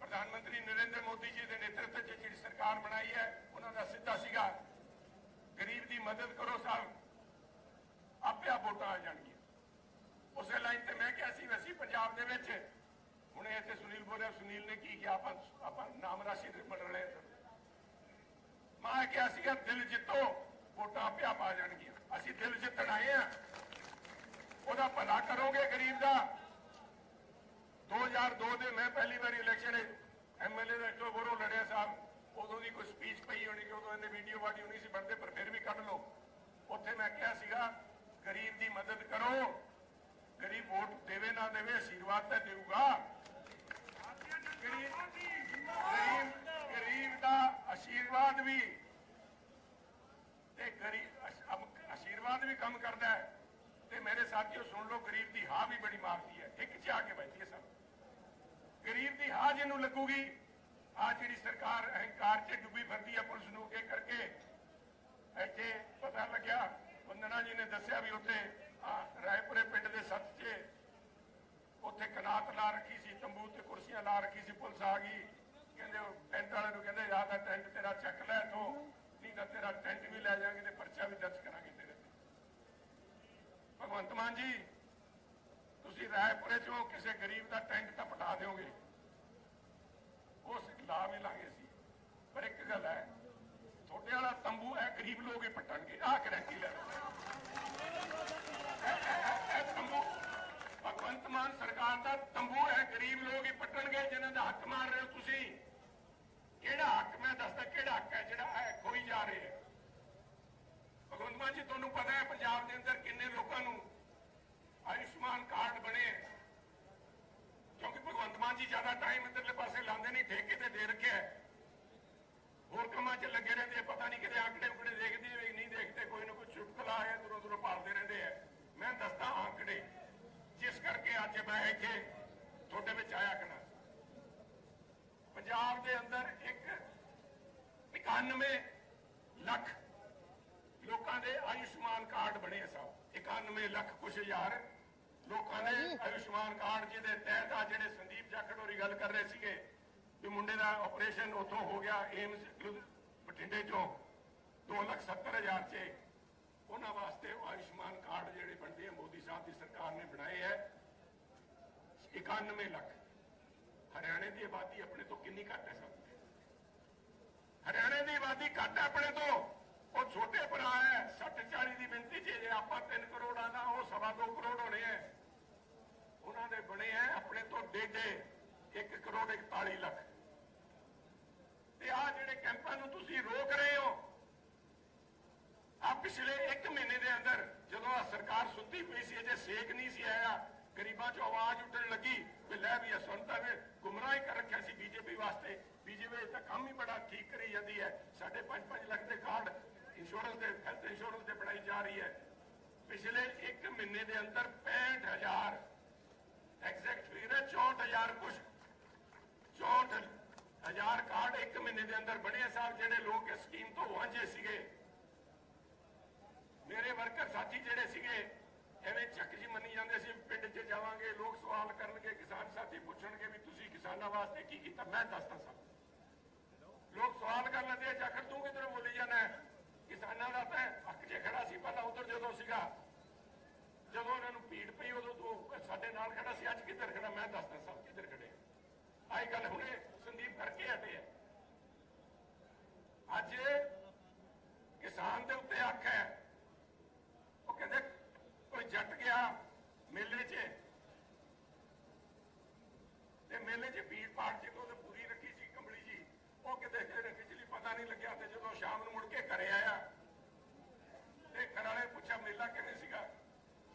ਪ੍ਰਧਾਨ ਮੰਤਰੀ ਨਰਿੰਦਰ ਮੋਦੀ ਜੀ ਦੇ ਨੇਤਰਤਵ 'ਚ ਜਿਹੜੀ ਸਰਕਾਰ ਬਣਾਈ ਹੈ, ਉਹਨਾਂ ਦਾ ਸਿੱਧਾ ਸੀਗਾ, ਗਰੀਬ ਦੀ ਮਦਦ ਕਰੋ ਸਾਹਿਬ ਆਪੇ ਆਪ ਵੋਟਾਂ ਆ ਜਾਣਗੀਆਂ। ਉਸੇ ਲਾਈਨ ਤੇ ਮੈਂ ਕਿਹਾ ਸੀ ਵੈਸੀ ਪੰਜਾਬ ਦੇ ਵਿੱਚ। ਹੁਣੇ ਇੱਥੇ ਸੁਨੀਲ ਬੋਲਿਆ ਸੁਨੀਲ ਨੇ ਕੀ ਕਿਹਾ? ਆਪਾਂ ਆਪਾਂ ਨਾਮ ਰਾਸ਼ੀ ਦੇ ਮੈਂ ਕਿਹਾ ਸੀਗਾ ਦਿਲ ਜਿੱਤੋ, ਵੋਟਾਂ ਆਪੇ ਆਪ ਆ ਜਾਣਗੀਆਂ। ਅਸੀਂ ਦਿਲ ਜਿੱਤਣ ਆਏ ਆ ਉਹਦਾ ਭਲਾ ਕਰੋਗੇ ਗਰੀਬ ਦਾ? 2002 ਦੇ ਮੈਂ ਪਹਿਲੀ ਵਾਰੀ ਇਲੈਕਸ਼ਨ ਐਮਐਲਏ ਦਾ ਜੋ ਬੋਰੋ ਲੜਿਆ ਸਾਹਿਬ। ਉਦੋਂ ਦੀ ਕੋਈ ਸਪੀਚ ਪਈ ਹੋਣੀ ਕਿ ਉਦੋਂ ਇਹਨੇ ਵੀਡੀਓ ਵਾਡੀਓ ਨਹੀਂ ਸੀ, ਬਣਦੇ ਪਰ ਫਿਰ ਵੀ ਕੱਢ ਲਓ। ਉੱਥੇ ਮੈਂ ਕਿਹਾ ਸੀਗਾ, ਗਰੀਬ ਦੀ ਮਦਦ ਕਰੋ। ਗਰੀਬ ਵੋਟ ਦੇਵੇ ਨਾ ਦੇਵੇ, ਆਸ਼ੀਰਵਾਦ ਤਾਂ ਦੇਊਗਾ। ਗਰੀਬ ਗਰੀਬ ਦਾ ਆਸ਼ੀਰਵਾਦ ਵੀ ਤੇ ਗਰੀਬ ਆਸ਼ੀਰਵਾਦ ਵੀ ਕੰਮ ਕਰਦਾ ਹੈ। ਤੇ ਮੇਰੇ ਸਾਥੀਓ, ਸੁਣ ਲਓ, ਗਰੀਬ ਦੀ ਹਾਂ ਵੀ ਬੜੀ ਮਾਰਦੀ ਹੈ। ਇੱਕ ਚ ਆ ਕੇ ਬੈਠੀ ਹੈ ਸਭ। ਗਰੀਬ ਦੀ ਹਾਂ ਜਿਹਨੂੰ ਲੱਗੂਗੀ ਆ ਜਿਹੜੀ ਸਰਕਾਰ ਅਹੰਕਾਰ 'ਚ ਡੁੱਬੀ ਫਿਰਦੀ ਹੈ ਪੁਲਿਸ ਨੂੰ, ਇਹ ਕਰਕੇ ਇੱਥੇ ਪਤਾ ਲੱਗਿਆ ਵੰਦਨਾ ਜੀ ਨੇ ਦੱਸਿਆ ਵੀ ਉੱਥੇ ਰਾਏਪੁਰੇ ਪਿੰਡ ਦੇ ਸੱਤ 'ਚ ਉੱਥੇ ਕਨਾਤ ਲਾ ਰੱਖੀ ਸੀ, ਤੰਬੂ ਤੇ ਕੁਰਸੀਆਂ ਲਾ ਰੱਖੀ ਸੀ, ਪੁਲਿਸ ਆ ਗਈ। ਕਹਿੰਦੇ ਟੈਂਟ ਵਾਲੇ ਨੂੰ ਕਹਿੰਦੇ ਯਾਦ ਆ ਟੈਂਟ ਤੇਰਾ ਚੱਕ ਲੈ ਤੋ ਨਹੀਂ ਤਾਂ ਤੇਰਾ ਟੈਂਟ ਵੀ ਲੈ ਜਾਾਂਗੇ ਤੇ ਪਰਚਾ ਵੀ ਦਰਜ ਕਰਾਂਗੇ ਤੇਰੇ ਤੇ। ਭਗਵੰਤ ਮਾਨ ਜੀ, ਤੁਸੀਂ ਰਾਏਪੁਰੇ ਚੋਂ ਕਿਸੇ ਗਰੀਬ ਦਾ ਟੈਂਟ ਤਾਂ ਪਟਾ ਦਿਓਗੇ। ਉਸ ਲਾ ਵੀ ਲਾਂਗੇ ਸੀ ਪਰ ਇੱਕ ਗੱਲ ਹੈ, ਤੁਹਾਡੇ ਵਾਲਾ ਤੰਬੂ ਹੈ, ਗਰੀਬ ਲੋਕ ਹੀ ਪਟਣਗੇ। ਆਹ ਗਰੰਟੀ ਲੈ ਲਓ ਇਹ- ਇਹ- ਇਹ ਤੰਬੂ ਭਗਵੰਤ ਮਾਨ ਸਰਕਾਰ ਦਾ ਤੰਬੂ ਹੈ ਗਰੀਬ ਲੋਕ ਹੀ ਪਟਣਗੇ ਜਿਨ੍ਹਾਂ ਦਾ ਹੱਕ ਮਾਰ ਰਹੇ ਹੋ ਤੁਸੀਂ ਕਿਹੜਾ ਹੱਕ ਮੈਂ ਦੱਸਦਾ ਕਿਹੜਾ ਹੱਕ ਹੈ ਜਿਹੜਾ ਇਹ ਖੋਈ ਜਾ ਰਿਹਾ ਹੈ ਭਗਵੰਤ ਮਾਨ ਜੀ ਤੁਹਾਨੂੰ ਪਤਾ ਹੈ ਪੰਜਾਬ ਦੇ ਅੰਦਰ ਕਿੰਨੇ ਲੋਕਾਂ ਨੂੰ ਆਯੁਸ਼ਮਾਨ ਕਾਰਡ ਬਣੇ ਹੈ। ਕਿਉਂਕਿ ਭਗਵੰਤ ਮਾਨ ਜੀ ਜ਼ਿਆਦਾ ਟਾਈਮ ਇੱਧਰਲੇ ਪਾਸੇ ਲਾਉਂਦੇ ਨਹੀਂ ਠੇਕੇ ਤੇ ਦੇ ਰੱਖਿਆ ਹੈ। ਹੋਰ ਕੰਮਾਂ 'ਚ ਲੱਗੇ ਰਹਿੰਦੇ ਆ, ਪਤਾ ਨਹੀਂ ਕਿਤੇ ਆਂਕੜੇ ਉਕੜੇ ਦੇਖਦੇ ਵੀ ਨਹੀਂ ਦੇਖਦੇ ਕੋਈ ਨਾ ਕੋਈ ਚੁਟਕਲਾ ਹੈ ਦੂਰੋਂ ਦੂਰੋਂ ਪਾਲਦੇ ਰਹਿੰਦੇ ਆ ਮੈਂ ਦੱਸਦਾ ਆਂਕੜੇ ਕਰਕੇ ਅੱਜ ਮੈਂ ਇੱਥੇ ਤੁਹਾਡੇ ਵਿੱਚ ਆਇਆ ਖੜਾ ਪੰਜਾਬ ਦੇ ਅੰਦਰ ਇੱਕ 91 ਲੱਖ ਲੋਕਾਂ ਦੇ ਆਯੁਸ਼ਮਾਨ ਕਾਰਡ ਬਣੇ ਸਭ। 91 ਲੱਖ ਕੁਛ ਹਜ਼ਾਰ ਲੋਕਾਂ ਦੇ ਆਯੁਸ਼ਮਾਨ ਕਾਰਡ ਜਿਹਦੇ ਤਹਿਤ ਆ ਜਿਹੜੇ ਸੰਦੀਪ ਜਾਖੜ ਹੋਰੀ ਗੱਲ ਕਰ ਰਹੇ ਸੀਗੇ ਵੀ ਮੁੰਡੇ ਦਾ ਆਪਰੇਸ਼ਨ ਉੱਥੋਂ ਹੋ ਗਿਆ ਏਮਸ ਬਠਿੰਡੇ ਚੋਂ 270000 ਚ। ਉਹਨਾਂ ਵਾਸਤੇ ਆਯੁਸ਼ਮਾਨ ਕਾਰਡ ਜਿਹੜੇ ਬਣਦੇ ਆ ਮੋਦੀ ਸਾਹਿਬ ਦੀ ਸਰਕਾਰ ਨੇ ਬਣਾਏ ਹੈ 91 ਲੱਖ। ਹਰਿਆਣੇ ਦੀ ਆਬਾਦੀ ਆਪਣੇ ਤੋਂ ਕਿੰਨੀ ਘੱਟ ਹੈ ਸਭ ਹਰਿਆਣੇ ਦੀ ਆਬਾਦੀ ਘੱਟ ਹੈ ਆਪਣੇ ਤੋਂ। ਉਹ ਛੋਟੇ ਭਰਾ ਹੈ 60 40 ਦੀ ਮਿੰਤੀ ਜੇ ਆਪਾਂ 3 ਕਰੋੜ ਆਣਾ ਉਹ ਸਵਾ ਦੋ ਕਰੋੜ ਹੋਣੇ ਹੈ। ਉਹਨਾਂ ਦੇ ਬਣੇ ਹੈ ਆਪਣੇ ਤੋਂ ਡੇਢੇ 1 ਕਰੋੜ 41 ਲੱਖ। ਤੇ ਆ ਜਿਹੜੇ ਕੈਂਪਾਂ ਨੂੰ ਤੁਸੀਂ ਰੋਕ ਰਹੇ ਹੋ ਆ ਪਿਛਲੇ 1 ਮਹੀਨੇ ਦੇ ਅੰਦਰ ਜਦੋਂ ਆ ਸਰਕਾਰ ਸੁੱਤੀ ਪਈ ਸੀ, ਅਜੇ ਸੇਕ ਨਹੀਂ ਸੀ ਆਇਆ। ਗਰੀਬਾਂ 'ਚੋਂ ਆਵਾਜ਼ ਉੱਠਣ ਲੱਗੀ ਵੀ ਲੈ ਵੀ ਇਹ ਸੁਣਦਾ ਵੇ ਗੁੰਮਰਾਹ ਹੀ ਕਰ ਰੱਖਿਆ ਸੀ ਬੀਜੇਪੀ ਵਾਸਤੇ। ਬੀਜੇਪੀ ਤਾਂ ਕੰਮ ਹੀ ਬੜਾ ਠੀਕ ਕਰੀ ਜਾਂਦੀ ਹੈ। ਸਾਡੇ 5-5 ਲੱਖ ਦੇ ਕਾਰਡ ਇੰਸ਼ੋਰੈਂਸ ਦੇ ਹੈਲਥ ਇੰਸ਼ੋਰੈਂਸ ਦੇ ਬਣਾਈ ਜਾ ਰਹੀ ਹੈ। ਪਿਛਲੇ 1 ਮਹੀਨੇ ਦੇ ਅੰਦਰ 65000 ਐਗਜ਼ੈਕਟ ਫਿਗਰ 64000 ਕੁਛ। 64000 ਕਾਰਡ 1 ਮਹੀਨੇ ਦੇ ਅੰਦਰ ਬਣੇ ਆ ਸਾਹਿਬ, ਜਿਹੜੇ ਲੋਕ ਇਸ ਸਕੀਮ ਤੋਂ ਵਾਂਝੇ ਸੀਗੇ। ਮੇਰੇ ਵਰਕਰ ਸਾਥੀ ਜਿਹੜੇ ਸੀਗੇ, ਐਵੇਂ ਚੱਕ ਜੀ ਮੰਨੀ ਜਾਂਦੇ ਸੀ ਪਿੰਡ ਜਾਵਾਂਗੇ, ਲੋਕ ਸਵਾਲ ਕਰਨਗੇ, ਕਿਸਾਨ ਸਾਥੀ ਪੁੱਛਣਗੇ ਵੀ ਤੁਸੀਂ ਕਿਸਾਨਾਂ ਵਾਸਤੇ ਕੀ ਕੀਤਾ? ਮੈਂ ਦੱਸਦਾ ਸਭ ਲੋਕ ਸਵਾਲ ਕਰ ਲੈਂਦੇ ਆ ਜਾਖੜ ਤੂੰ ਕਿਧਰੋਂ ਬੋਲੀ ਜਾਂਦਾ ਕਿਸਾਨਾਂ ਦਾ ਤਾਂ ਹੱਕ 'ਚ ਖੜਾ ਸੀ, ਪਹਿਲਾਂ ਉਧਰ ਜਦੋਂ ਸੀਗਾ, ਜਦੋਂ ਉਹਨਾਂ ਨੂੰ ਪੀੜ ਪਈ, ਉਦੋਂ ਤੂੰ ਸਾਡੇ ਨਾਲ ਖੜਾ ਸੀ, ਅੱਜ ਕਿੱਧਰ ਖੜਾ? ਮੈਂ ਦੱਸਦਾ ਸਭ ਕਿੱਧਰ ਖੜੇ ਆ। ਆਈ ਗੱਲ ਹੁਣੇ ਸੰਦੀਪ ਕਰਕੇ ਹਟੇ ਆ। ਅੱਜ ਕਿਸਾਨ ਦੇ ਉੱਤੇ ਅੱਖ ਹੈ ਉਹ ਕਹਿੰਦੇ ਕੋਈ ਜੱਟ ਗਿਆ ਮੇਲੇ 'ਚ। ਤੇ ਮੇਲੇ 'ਚ ਭੀੜ ਭਾੜ 'ਚ ਉਹਨੇ ਪੂਰੀ ਰੱਖੀ ਸੀ, ਕੰਬਲੀ ਜੀ। ਉਹ ਕਿਤੇ ਫਿਰ ਖਿਚਲੀ ਪਤਾ ਨਹੀਂ ਲੱਗਿਆ ਤੇ ਜਦੋਂ ਸ਼ਾਮ ਨੂੰ ਮੁੜ ਕੇ ਘਰੇ ਆਇਆ, ਤੇ ਘਰ ਵਾਲੇ ਪੁੱਛਿਆ, ਮੇਲਾ ਕਿਵੇਂ ਸੀਗਾ?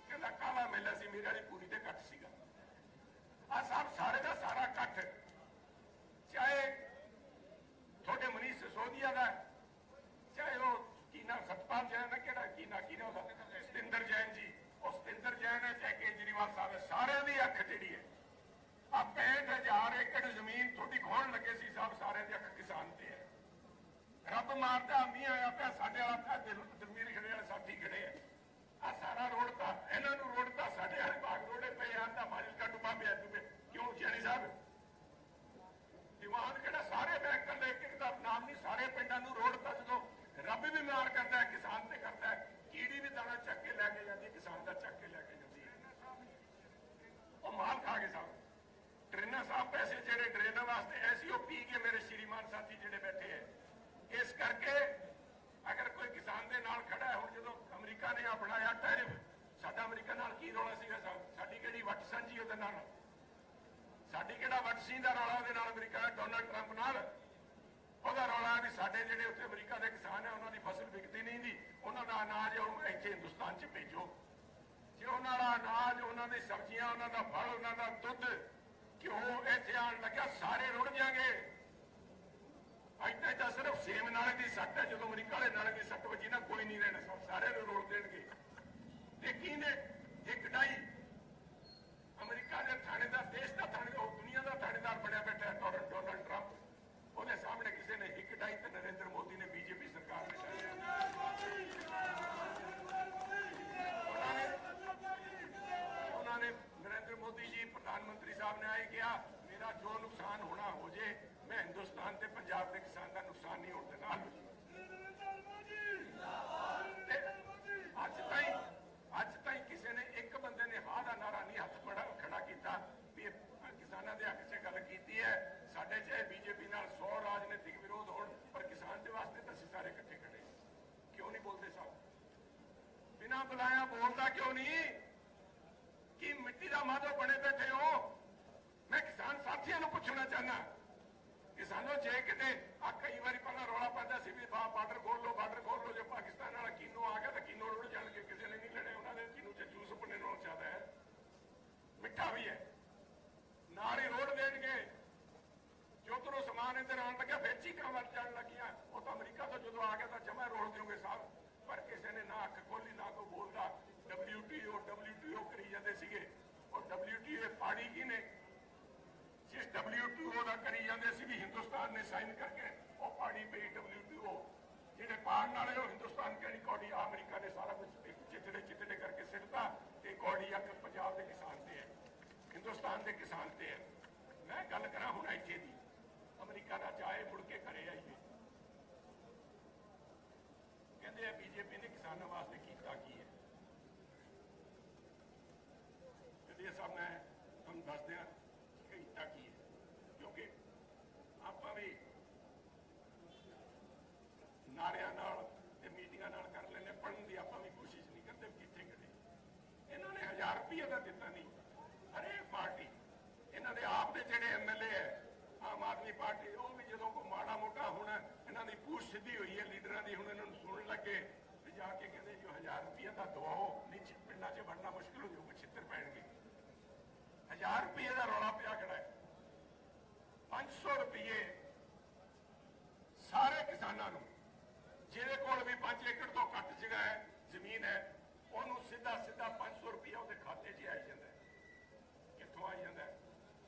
ਕਹਿੰਦਾ, ਕਾਲਾ ਮੇਲਾ ਸੀ, ਮੇਰੇ ਵਾਲੀ ਪੂਰੀ ਤੇ ਘੱਟ ਸੀਗਾ। ਆ ਸਭ ਸਾਰੇ ਦਾ ਸਾਰਾ ਇਕੱਠ ਚਾਹੇ ਤੁਹਾਡੇ ਮਨੀਸ਼ ਸਿਸੋਦੀਆ ਦਾ ਹੈ, ਚਾਹੇ ਉਹ ਕੀਨਾ ਸਤਪਾਲ ਜੈਨ ਦਾ ਕਿਹੜਾ ਕੀਨਾ ਕੀਨਾ ਉਹਦਾ ਸਤਿੰਦਰ ਜੈਨ ਜੀ ਉਹ ਸਤਿੰਦਰ ਜੈਨ ਹੈ ਚਾਹੇ ਸਾਹਿਬ ਸਾਰਿਆਂ ਦੀ ਅੱਖ ਜਿਹੜੀ ਹੈ। ਆ 65000 ਏਕੜ ਜ਼ਮੀਨ ਤੁਹਾਡੀ ਖੋਣ ਲੱਗੇ ਸੀ ਸਾਹਿਬ ਸਾਰਿਆਂ ਦੀ ਅੱਖ ਕਿਸਾਨ ਤੇ ਹੈ। ਰੱਬ ਮਾਰਦਾ, ਮੀਂਹ ਆਇਆ ਪਿਆ, ਸਾਡੇ ਵਾਲਾ ਤਾਂ ਦਲਮੀਰ ਖੜੇ ਵਾਲੇ ਸਾਥੀ ਖੜੇ ਆ। ਆ ਸਾਰਾ ਰੋਡ ਤਾਂ, ਇਹਨਾਂ ਨੂੰ ਰੋਡ ਤਾਂ ਸਾਡੇ ਵਾਲੇ ਬਾਗ ਰੋਡੇ ਪਏ ਆ ਤਾਂ ਮਾਜਲ ਕਾ ਡੁੱਬਾ ਪਿਆ ਡੁੱਬੇ ਕਿਉਂ ਚੈਣੀ ਸਾਹਿਬ? ਦੀਵਾਨ ਕਿਹੜਾ ਸਾਰੇ ਬੈਂਕ ਦੇ ਇੱਕ ਇੱਕ ਦਾ ਨਾਮ ਨਹੀਂ, ਸਾਰੇ ਪਿੰਡਾਂ ਨੂੰ ਰੋਡ ਤਾਂ ਜਦੋਂ ਰੱਬ ਵੀ ਮਾਰ ਕਰਦਾ ਹੈ, ਕਿਸਾਨ ਤੇ ਕਰਦਾ ਹੈ, ਕੀੜੀ ਵੀ ਦਾਣਾ ਚੱਕ ਕੇ ਲੈ ਕੇ ਜਾਂਦੀ ਕਿਸਾਨ ਦਾ ਚੱਕ ਕੇ ਲੈ ਕੇ ਉਹ ਮਾਲ ਖਾ ਗਏ ਸਾਹਿਬ ਟ੍ਰੇਨਾਂ ਸਾਹਿਬ ਪੈਸੇ ਜਿਹੜੇ ਟ੍ਰੇਨਾਂ ਵਾਸਤੇ ਐਸੀ ਪੀ ਕੇ ਮੇਰੇ ਸ਼੍ਰੀਮਾਨ ਸਾਥੀ ਜਿਹੜੇ ਬੈਠੇ ਹੈ ਇਸ ਕਰਕੇ ਅਗਰ ਕੋਈ ਕਿਸਾਨ ਦੇ ਨਾਲ ਖੜਾ ਹੈ ਹੁਣ ਜਦੋਂ ਅਮਰੀਕਾ ਨੇ ਆਪਣਾਇਆ ਟੈਰਿਫ ਸਾਡਾ ਅਮਰੀਕਾ ਨਾਲ ਕੀ ਰੌਲਾ ਸੀਗਾ ਸਾਹਿਬ ਸਾਡੀ ਕਿਹੜੀ ਵੱਟ ਸਾਂਝੀ ਉਹਦੇ ਨਾਲ? ਸਾਡੀ ਕਿਹੜਾ ਵੱਟ ਸੀ ਦਾ ਰੌਲਾ ਉਹਦੇ ਨਾਲ ਅਮਰੀਕਾ ਡੋਨਲਡ ਟਰੰਪ ਨਾਲ? ਉਹਦਾ ਰੌਲਾ ਵੀ ਸਾਡੇ ਜਿਹੜੇ ਉੱਥੇ ਅਮਰੀਕਾ ਦੇ ਕਿਸਾਨ ਹੈ ਉਹਨਾਂ ਦੀ ਫਸਲ ਵਿਕਦੀ ਨਹੀਂ ਦੀ ਉਹਨਾਂ ਦਾ ਅਨਾਜ ਉਹ ਇੱਥੇ ਹਿੰਦੁਸਤਾਨ 'ਚ ਭੇਜੋ। ਜੇ ਉਹਨਾਂ ਦਾ ਅਨਾਜ, ਉਹਨਾਂ ਦੀ ਸਬਜ਼ੀਆਂ, ਉਹਨਾਂ ਦਾ ਫਲ, ਉਹਨਾਂ ਦਾ ਦੁੱਧ ਘਿਓ ਇੱਥੇ ਆਣ ਲੱਗਿਆ ਸਾਰੇ ਰੁੜ ਜਾਣਗੇ। ਇੱਥੇ ਤਾਂ ਸਿਰਫ ਸੇਮ ਨਾਲੇ ਦੀ ਸੱਟ ਹੈ, ਜਦੋਂ ਅਮਰੀਕਾ ਵਾਲੇ ਨਾਲੇ ਦੀ ਸੱਟ ਵੱਜੀ ਨਾ, ਕੋਈ ਨਹੀਂ ਰਹਿਣਾ ਸਾਰੇ ਨੂੰ ਦੇਣਗੇ ਤੇ ਕੀ ਨੇ ਇੱਕ ਡਾਈ ਅਮਰੀਕਾ ਦੇ ਥਾਣੇਦਾਰ ਦੇਸ਼ ਦਾ ਥਾਣੇਦਾਰ ਉਹ ਦੁਨੀਆ ਦਾ ਥਾਣੇਦਾਰ ਬਣਿਆ ਬੈਠਾ ਹੈ ਡੋਨਲਡ ਡੋਨਲਡ ਟਰੰਪ ਉਹਦੇ ਸਾਹਮਣੇ ਕਿਸੇ ਨੇ ਇੱਕ ਡਾਈ ਤੇ ਨਰਿੰਦਰ ਮੋਦੀ ਨੇ ਬੀਜੇਪੀ ਸਰਕਾਰ ਨੇ ਡਾਈ ਉਹਨਾਂ ਨੇ ਉਹਨਾਂ ਨੇ ਨਰਿੰਦਰ ਮੋਦੀ ਜੀ ਪ੍ਰਧਾਨ ਮੰਤਰੀ ਸਾਹਿਬ ਨੇ ਆਏ ਕਿਹਾ ਮੇਰਾ ਜੋ ਨੁਕਸਾਨ ਹੋਣਾ ਹੋ ਜੇ ਮੈਂ ਹਿੰਦੁਸਤਾਨ ਤੇ ਪੰਜਾਬ ਦੇ ਕਿਸਾਨ ਦਾ ਨੁਕਸਾਨ ਨਹੀਂ ਹੋਣ ਦੇਣਾ ਤੇ ਅੱਜ ਤਾਈਂ ਅੱਜ ਤਾਈਂ ਕਿਸੇ ਨੇ ਇੱਕ ਬੰਦੇ ਨੇ ਹਾਂ ਦਾ ਨਾਰਾ ਨਹੀਂ ਹੱਥ ਫੜਾ ਖੜਾ ਕੀਤਾ ਵੀ ਇਹ ਕਿਸਾਨਾਂ ਦੇ ਹੱਕ 'ਚ ਗੱਲ ਕੀਤੀ ਹੈ ਸਾਡੇ ਚਾਹੇ ਬੀਜੇਪੀ ਨਾਲ 100 ਰਾਜਨੀਤਿਕ ਵਿਰੋਧ ਹੋਣ ਪਰ ਕਿਸਾਨ ਦੇ ਵਾਸਤੇ ਤਾਂ ਅਸੀਂ ਸਾਰੇ ਇਕੱਠੇ ਖੜੇ ਹਾਂ। ਕਿਉਂ ਨਹੀਂ ਬੋਲਦੇ ਸਾਹਿਬ ਬਿਨਾਂ ਬੁਲਾਇਆ ਬੋਲਦਾ ਕਿਉਂ ਨਹੀਂ ਕੀ ਮਿੱਟੀ ਦਾ ਮਾਧੋ ਬਣੇ ਬੈਠੇ ਹੋ ਮੈਂ ਕਿਸਾਨ ਸਾਥੀਆਂ ਨੂੰ ਪੁੱਛਣਾ ਚਾਹਨਾ ਕਿਸਾਨੋ ਜੇ ਕਿਤੇ ਆ ਕਈ ਵਾਰੀ ਪਹਿਲਾਂ ਰੌਲਾ ਪੈਂਦਾ ਸੀ ਵੀ ਬਾ ਬਾਰਡਰ ਖੋਲ ਲਓ ਬਾਰਡਰ ਖੋਲ ਲਓ ਜੇ ਪਾਕਿਸਤਾਨ ਵਾਲਾ ਕੀਨੋ ਆ ਗਿਆ ਤਾਂ ਕੀਨੋ ਰੁੜ ਜਾਣਗੇ ਕਿਸੇ ਨੇ ਨਹੀਂ ਲੜੇ ਉਹਨਾਂ ਦੇ ਕੀਨੋ ਚ ਜੂਸ ਬਣੇ ਨਾਲੋਂ ਜ਼ਿਆਦਾ ਹੈ ਮਿੱਠਾ ਵੀ ਹੈ ਨਾਲ ਹੀ ਰੋੜ ਦੇਣਗੇ ਜੋ ਤਰੋ ਸਮਾਨ ਇੱਧਰ ਆਉਣ ਲੱਗਿਆ ਫਿਰ ਚੀਕਾਂ ਵੱਜ ਜਾਣ ਲੱਗੀਆਂ। ਉਹ ਤਾਂ ਅਮਰੀਕਾ ਤੋਂ ਜਦੋਂ ਆ ਗਿਆ ਤਾਂ ਜਮਾ ਰੋੜ ਦਿਓਗੇ ਸਾਹਿਬ ਪਰ ਕਿਸੇ ਨੇ ਨਾ ਅੱਖ ਖੋਲੀ, ਨਾ ਕੋਈ ਬੋਲਦਾ। WTO WTO ਕਰੀ ਜਾਂਦੇ ਸੀਗੇ। ਉਹ WTO ਪਾੜੀ ਕੀ ਨੇ? ਜਿਸ WTO ਦਾ ਕਰੀ ਜਾਂਦੇ ਸੀ ਵੀ ਹਿੰਦੁਸਤਾਨ ਨੇ ਸਾਈਨ ਕਰਕੇ, ਉਹ ਪਾੜੀ ਪਈ WTO ਜਿਹੜੇ ਪਾੜਨ ਵਾਲੇ ਉਹ ਹਿੰਦੁਸਤਾਨ ਕਹਿਣੀ ਕੌਡੀ ਆ ਅਮਰੀਕਾ ਨੇ ਸਾਰਾ ਕੁਝ ਚਿੱਤੜੇ ਚਿੱਤੜੇ ਕਰਕੇ ਸਿੱਟਦਾ ਤੇ ਕੌਡੀ ਅੱਖ ਪੰਜਾਬ ਦੇ ਕਿਸਾਨ ਤੇ ਹੈ। ਹਿੰਦੁਸਤਾਨ ਦੇ ਕਿਸਾਨ ਤੇ ਹੈ। ਮੈਂ ਗੱਲ ਕਰਾਂ ਹੁਣ ਇੱਥੇ ਦੀ। ਅਮਰੀਕਾ ਦਾ ਜਾਏ ਮੁੜ ਕੇ ਘਰੇ ਆਈਏ। ਕਹਿੰਦੇ ਆ ਬੀਜੇਪੀ ਨੇ ਕਿਸਾਨਾਂ ਵਾਸਤੇ ਕੀਤਾ ਕੀ ਹੈ ਤੇ ਸਭ ਮੈਂ ਤੁਹਾਨੂੰ ਦੱਸ ਦਿਆਂ ਕਿ ਕੀਤਾ ਕੀ ਹੈ ਕਿਉਂਕਿ ਆਪਾਂ ਵੀ ਨਾਰਿਆਂ ਨਾਲ ਤੇ ਮੀਟਿੰਗਾਂ ਨਾਲ ਕਰ ਲੈਂਦੇ ਪੜਨ ਦੀ ਆਪਾਂ ਵੀ ਕੋਸ਼ਿਸ਼ ਨਹੀਂ ਕਰਦੇ ਵੀ ਕਿੱਥੇ ਕਰੇ ਇਹਨਾਂ ਨੇ 1000 ਰੁਪਏ ਦਾ ਦਿੱਤਾ ਨਹੀਂ ਹਰੇਕ ਪਾਰਟੀ ਇਹਨਾਂ ਦੇ ਆਪ ਦੇ ਜਿਹੜੇ ਐਮਐਲਏ ਹੈ ਆਮ ਆਦਮੀ ਪਾਰਟੀ, ਉਹ ਵੀ ਜਦੋਂ ਕੋਈ ਮਾੜਾ ਮੋਟਾ ਹੁਣ ਇਹਨਾਂ ਦੀ ਪੂਛ ਸਿੱਧੀ ਹੋਈ ਹੈ, ਲੀਡਰਾਂ ਦੀ ਹੁਣ ਇਹਨਾਂ ਨੂੰ ਸੁਣਨ ਲੱਗੇ, ਤੇ ਜਾ ਕੇ ਕਹਿੰਦੇ ਜੋ 1000 ਰੁਪਏ ਦਾ ਦਵਾਓ, ਨਹੀਂ ਪਿੰਡਾਂ 'ਚ ਵੜਨਾ ਮੁਸ਼ਕਿਲ ਹੋ ਜਾਊਗਾ, ਛਿੱਤਰ ਪੈਣਗੇ। 1000 ਰੁਪਏ ਦਾ ਰੌਲਾ ਪਿਆ ਖੜਾ ਹੈ। 500 ਰੁਪਏ ਸਾਰੇ ਕਿਸਾਨਾਂ ਨੂੰ, ਜਿਹਦੇ ਕੋਲ ਵੀ 5 ਏਕੜ ਤੋਂ ਘੱਟ ਜਗ੍ਹਾ ਹੈ, ਜ਼ਮੀਨ ਹੈ, ਉਹਨੂੰ ਸਿੱਧਾ ਸਿੱਧਾ 500 ਰੁਪਏ ਉਹਦੇ ਖਾਤੇ 'ਚ ਆਈ ਜਾਂਦਾ ਹੈ। ਕਿੱਥੋਂ ਆਈ ਜਾਂਦਾ ਹੈ?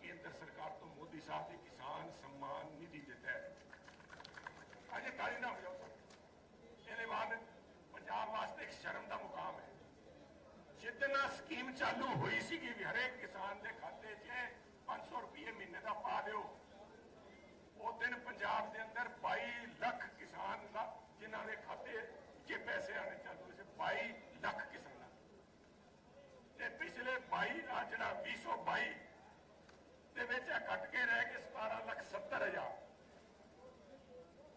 ਕੇਂਦਰ ਸਰਕਾਰ ਤੋਂ ਮੋਦੀ ਸਾਹਿਬ ਦੀ ਸਕੀਮ ਚਾਲੂ ਹੋਈ ਸੀਗੀ ਵੀ ਹਰੇਕ ਕਿਸਾਨ ਦੇ ਖਾਤੇ 'ਚ 500 ਰੁਪਏ ਮਹੀਨੇ ਦਾ ਪਾ ਦਿਓ। ਉਹ ਦਿਨ ਪੰਜਾਬ ਦੇ ਅੰਦਰ 22 ਲੱਖ ਕਿਸਾਨ ਦਾ, ਜਿਨ੍ਹਾਂ ਦੇ ਖਾਤੇ 'ਚ ਪੈਸੇ ਆਣੇ ਚਾਲੂ ਸੀ 22 ਲੱਖ ਕਿਸਾਨਾਂ ਤੇ ਪਿਛਲੇ 22 ਆ ਜਿਹੜਾ 2022 ਦੇ ਵਿੱਚ ਇਹ ਘਟ ਕੇ ਰਹਿ ਕੇ 17 ਲੱਖ 70 ਹਜ਼ਾਰ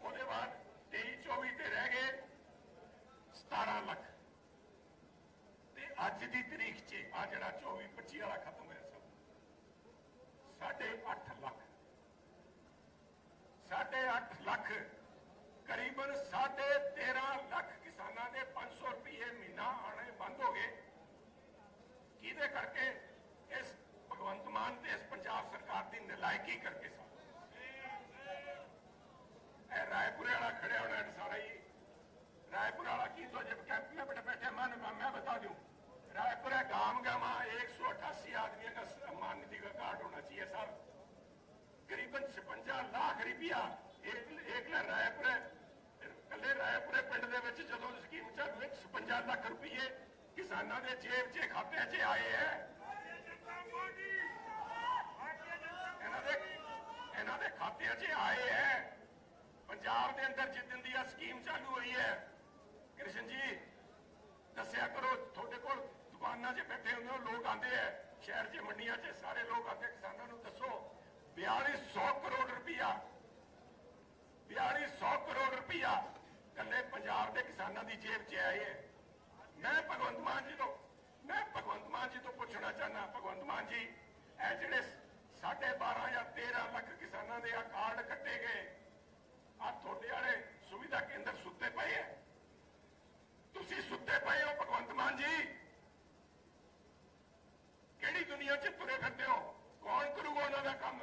ਉਹਦੇ ਬਾਅਦ 23 24 ਤੇ ਰਹਿ ਗਏ 17 ਲੱਖ ਤੇ ਅੱਜ ਦੀ ਤਰੀਕ 'ਚ ਆ ਜਿਹੜਾ 24 25 ਵਾਲਾ ਖਤਮ ਹੋਇਆ ਸਭ। ਸਾਢੇ 8 ਲੱਖ। ਸਾਢੇ 8 ਲੱਖ, ਕਰੀਬਨ ਸਾਢੇ 13 ਲੱਖ ਕਿਸਾਨਾਂ ਦੇ 500 ਰੁਪਏ ਮਹੀਨਾ ਆਣੇ ਬੰਦ ਹੋ ਗਏ। ਕਿਹਦੇ ਕਰਕੇ? ਇਸ ਭਗਵੰਤ ਮਾਨ ਤੇ ਇਸ ਪੰਜਾਬ ਸਰਕਾਰ ਦੀ ਨਲਾਇਕੀ ਕਰਕੇ 4 ਲੱਖ ਰੁਪਏ ਕਿਸਾਨਾਂ ਦੇ ਜੇਬ 'ਚ ਖਾਤੇ 'ਚ ਆਏ ਐ। ਇਹਨਾਂ ਦੇ ਖਾਤੇ 'ਚ ਆਏ ਐ। ਪੰਜਾਬ ਦੇ ਅੰਦਰ ਜਿੱਦਨ ਦੀ ਆ ਸਕੀਮ ਚਾਲੂ ਹੋਈ ਐ। ਕ੍ਰਿਸ਼ਨ ਜੀ, ਦੱਸਿਆ ਕਰੋ, ਤੁਹਾਡੇ ਕੋਲ ਦੁਕਾਨਾਂ 'ਚ ਬੈਠੇ ਹੁੰਦੇ ਲੋਕ ਆਂਦੇ ਐ। ਸ਼ਹਿਰ 'ਚ ਮੰਡੀਆਂ 'ਚ ਸਾਰੇ ਲੋਕ ਆਂਦੇ ਕਿਸਾਨਾਂ ਨੂੰ ਦੱਸੋ 4200 ਕਰੋੜ ਰੁਪਇਆ 4200 ਕਰੋੜ ਰੁਪਇਆ ਕੱਲੇ ਪੰਜਾਬ ਦੇ ਕਿਸਾਨਾਂ ਦੀ ਜੇਬ 'ਚ ਆਏ ਹੈ ਮੈਂ ਭਗਵੰਤ ਮਾਨ ਜੀ ਤੋਂ, ਮੈਂ ਭਗਵੰਤ ਮਾਨ ਜੀ ਤੋਂ ਪੁੱਛਣਾ ਚਾਹਨਾ ਭਗਵੰਤ ਮਾਨ ਜੀ, ਇਹ ਜਿਹੜੇ ਸਾਢੇ 12 ਜਾਂ 13 ਲੱਖ ਕਿਸਾਨਾਂ ਦੇ ਆ ਕਾਰਡ ਕੱਟੇ ਗਏ ਆ ਤੁਹਾਡੇ ਵਾਲੇ ਸੁਵਿਧਾ ਕੇਂਦਰ ਸੁੱਤੇ ਪਏ ਐ ਤੁਸੀਂ ਸੁੱਤੇ ਪਏ ਹੋ ਭਗਵੰਤ ਮਾਨ ਜੀ ਕਿਹੜੀ ਦੁਨੀਆ 'ਚ ਤੁਰੇ ਫਿਰਦੇ ਹੋ ਕੌਣ ਕਰੂਗਾ ਉਹਨਾਂ ਦਾ ਕੰਮ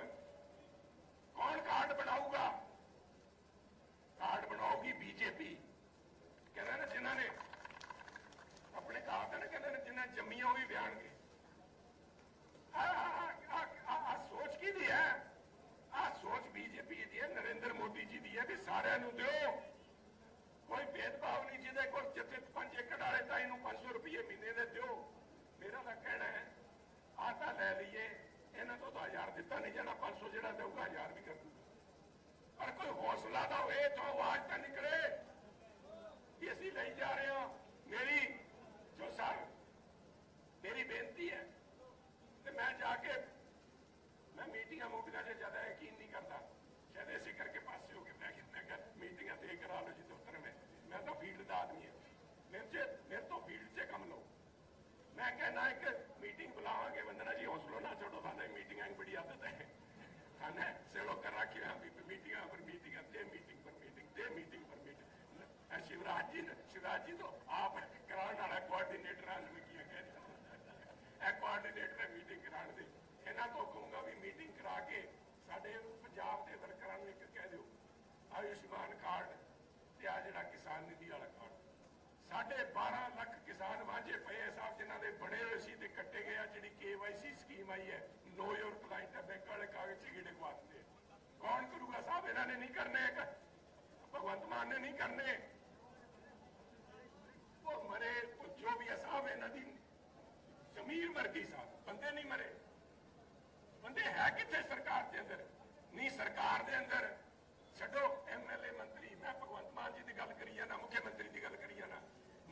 ਕੌਣ ਕਾਰਡ ਬਣਾਊਗਾ ਕਾਰਡ ਬਣਾਉਗੀ ਬੀਜੇਪੀ ਕਹਿੰਦਾ ਨਾ ਜਿਨ੍ਹਾਂ ਨੇ ਆਪਣੇ ਕਾਰਡ ਨੇ ਕਹਿੰਦੇ ਨੇ ਜਿਨ੍ਹਾਂ ਜੰਮੀਆਂ ਉਹ ਵੀ ਬਿਆਨਗੇ ਆ ਆ ਆ ਸੋਚ ਕੀ ਦੀ ਹੈ ਆ ਸੋਚ ਬੀਜੇਪੀ ਦੀ ਹੈ ਨਰਿੰਦਰ ਮੋਦੀ ਜੀ ਦੀ ਹੈ ਵੀ ਸਾਰਿਆਂ ਨੂੰ ਦਿਓ ਕੋਈ ਭੇਦਭਾਵ ਨਹੀਂ ਜਿਹਦੇ ਕੋਲ ਜਿੱਥੇ 5 ਏਕੜ ਵਾਲੇ ਤਾਂ ਇਹਨੂੰ 500 ਰੁਪਏ ਮਹੀਨੇ ਦੇ ਦਿਓ ਮੇਰਾ ਤਾਂ ਕਹਿਣਾ ਹੈ ਆਹ ਤਾਂ ਲੈ ਲਈਏ ਇਹਨਾਂ ਤੋਂ ਤਾਂ 1000 ਦਿੱਤਾ ਨਹੀਂ ਜਾਣਾ 500 ਜਿਹੜਾ ਦੇਊਗਾ 1000 ਵੀ ਕਰ ਦੂਗਾ ਪਰ ਕੋਈ ਹੌਸਲਾ ਤਾਂ ਹੋਏ ਤਾਂ ਆਵਾਜ਼ ਤਾਂ ਨਿਕਲੇ ਕਿ ਅਸੀਂ ਲਈ ਜਾ ਰਹੇ ਹਾਂ ਮੇਰੀ ਜੋ ਸਰ ਮੇਰੀ ਬੇਨਤੀ ਹੈ ਤੇ ਮੈਂ ਜਾ ਕੇ ਮੈਂ ਮੀਟਿੰਗਾਂ ਮੂਟਿੰਗਾਂ 'ਚ ਜ਼ਿਆਦਾ ਯਕੀਨ ਨਹੀਂ ਕਰਦਾ ਸ਼ਾਇਦ ਇਸੇ ਕਰਕੇ ਪਾਸੇ ਹੋ ਕੇ ਬਹਿ ਗਿਆ ਮੈਂ ਕਿਹਾ ਮੀਟਿੰਗਾਂ ਤੇ ਕਰਾ ਲਓ ਜੀ ਦਫ਼ਤਰ ਵਿੱਚ ਮੈਂ ਤਾਂ ਫੀਲਡ ਦਾ ਆਦਮੀ ਹਾਂ ਮੇਰੇ 'ਚ ਮੇਰੇ ਤੋਂ ਫੀਲਡ 'ਚ ਕੰਮ ਲਓ ਮੈਂ ਕਹਿੰਦਾ ਇੱਕ ਮੀਟਿंग ਬੁਲਾਵਾਂਗੇ ਵੰਦਨਾ ਜੀ, ਹੌਸਲੋ ਨਾ ਛੱਡੋ ਸਾਨੂੰ ਮੀਟਿੰਗਾਂ ਦੀ ਬੜੀ ਆਦਤ ਹੈ। ਹਨ ਸੇ ਲੋਕ ਕਰ ਰੱਖੇ ਹਾਂ ਵੀ ਮੀਟਿੰਗਾਂ ਪਰ ਮੀਟਿੰਗ ਤੇ ਮੀਟਿੰਗ ਪਰ ਮੀਟਿੰਗ ਤੇ ਮੀਟਿੰਗ ਪਰ ਮੀਟਿੰਗ ਸ਼ਿਵਰਾਜ ਜੀ ਸ਼ਿਵਰਾਜ ਜੀ ਤੋਂ ਆਪ ਕਰਾਉਣ ਵਾਲਾ ਕੋਆਰਡੀਨੇਟਰ ਹਨ ਮੈਂ ਕੀ ਕਹਿ ਰਿਹਾ। ਕੋਆਰਡੀਨੇਟਰ ਮੀਟਿੰਗ ਕਰਾਉਣ ਦੇ। ਇਹਨਾਂ ਤੋਂ ਕਹੂੰਗਾ ਵੀ ਮੀਟਿੰਗ ਕਰਾ ਕੇ ਸਾਡੇ ਪੰਜਾਬ ਦੇ ਵਰਕਰਾਂ ਨੂੰ ਇੱਕ ਕਹਿ ਦਿਓ, ਆਯੁਸ਼ਮਾਨ ਕਾਰਡ ਤੇ ਆ ਜਿਹੜਾ ਕਿਸਾਨ ਨਿਧੀ ਵਾਲਾ ਕਾਰਡ। ਸਾਡੇ ਕਿਸਾਨ ਵਾਂਝੇ ਪਏ ਸਾਹਿਬ ਜਿਨ੍ਹਾਂ ਦੇ ਬਣੇ ਹੋਏ ਸੀ ਤੇ ਕੱਟੇ ਗਏ ਆ, ਜਿਹੜੀ ਕੇਵਾਈਸੀ ਸਕੀਮ ਆਈ ਹੈ, ਨੋ ਯੋਰ ਕਲਾਇੰਟ ਬੈਂਕ ਵਾਲੇ ਕਾਗਜ਼ ਚ ਗੀੜੇ ਕੌਣ ਕਰੂਗਾ ਸਾਹਿਬ, ਇਹਨਾਂ ਨੇ ਨਹੀਂ ਕਰਨੇ ਭਗਵੰਤ ਮਾਨ ਨੇ ਨਹੀਂ ਕਰਨੇ। ਉਹ ਮਰੇ ਜੋ ਵੀ ਹੈ ਸਾਹਿਬ, ਇਹਨਾਂ ਦੀ ਜ਼ਮੀਰ ਵਰਗੀ ਸਾਹਿਬ, ਬੰਦੇ ਨਹੀਂ ਮਰੇ। ਬੰਦੇ ਹੈ ਕਿੱਥੇ ਸਰਕਾਰ ਦੇ ਅੰਦਰ? ਨਹੀਂ, ਸਰਕਾਰ ਦੇ ਅੰਦਰ। ਛੱਡੋ ਐਮਐਲਏ ਮੰਤਰੀ, ਮੈਂ ਭਗਵੰਤ ਮਾਨ ਜੀ ਦੀ ਗੱਲ ਕਰੀ ਜਾਣਾ ਮੁੱਖ ਮੰਤਰੀ ਦੀ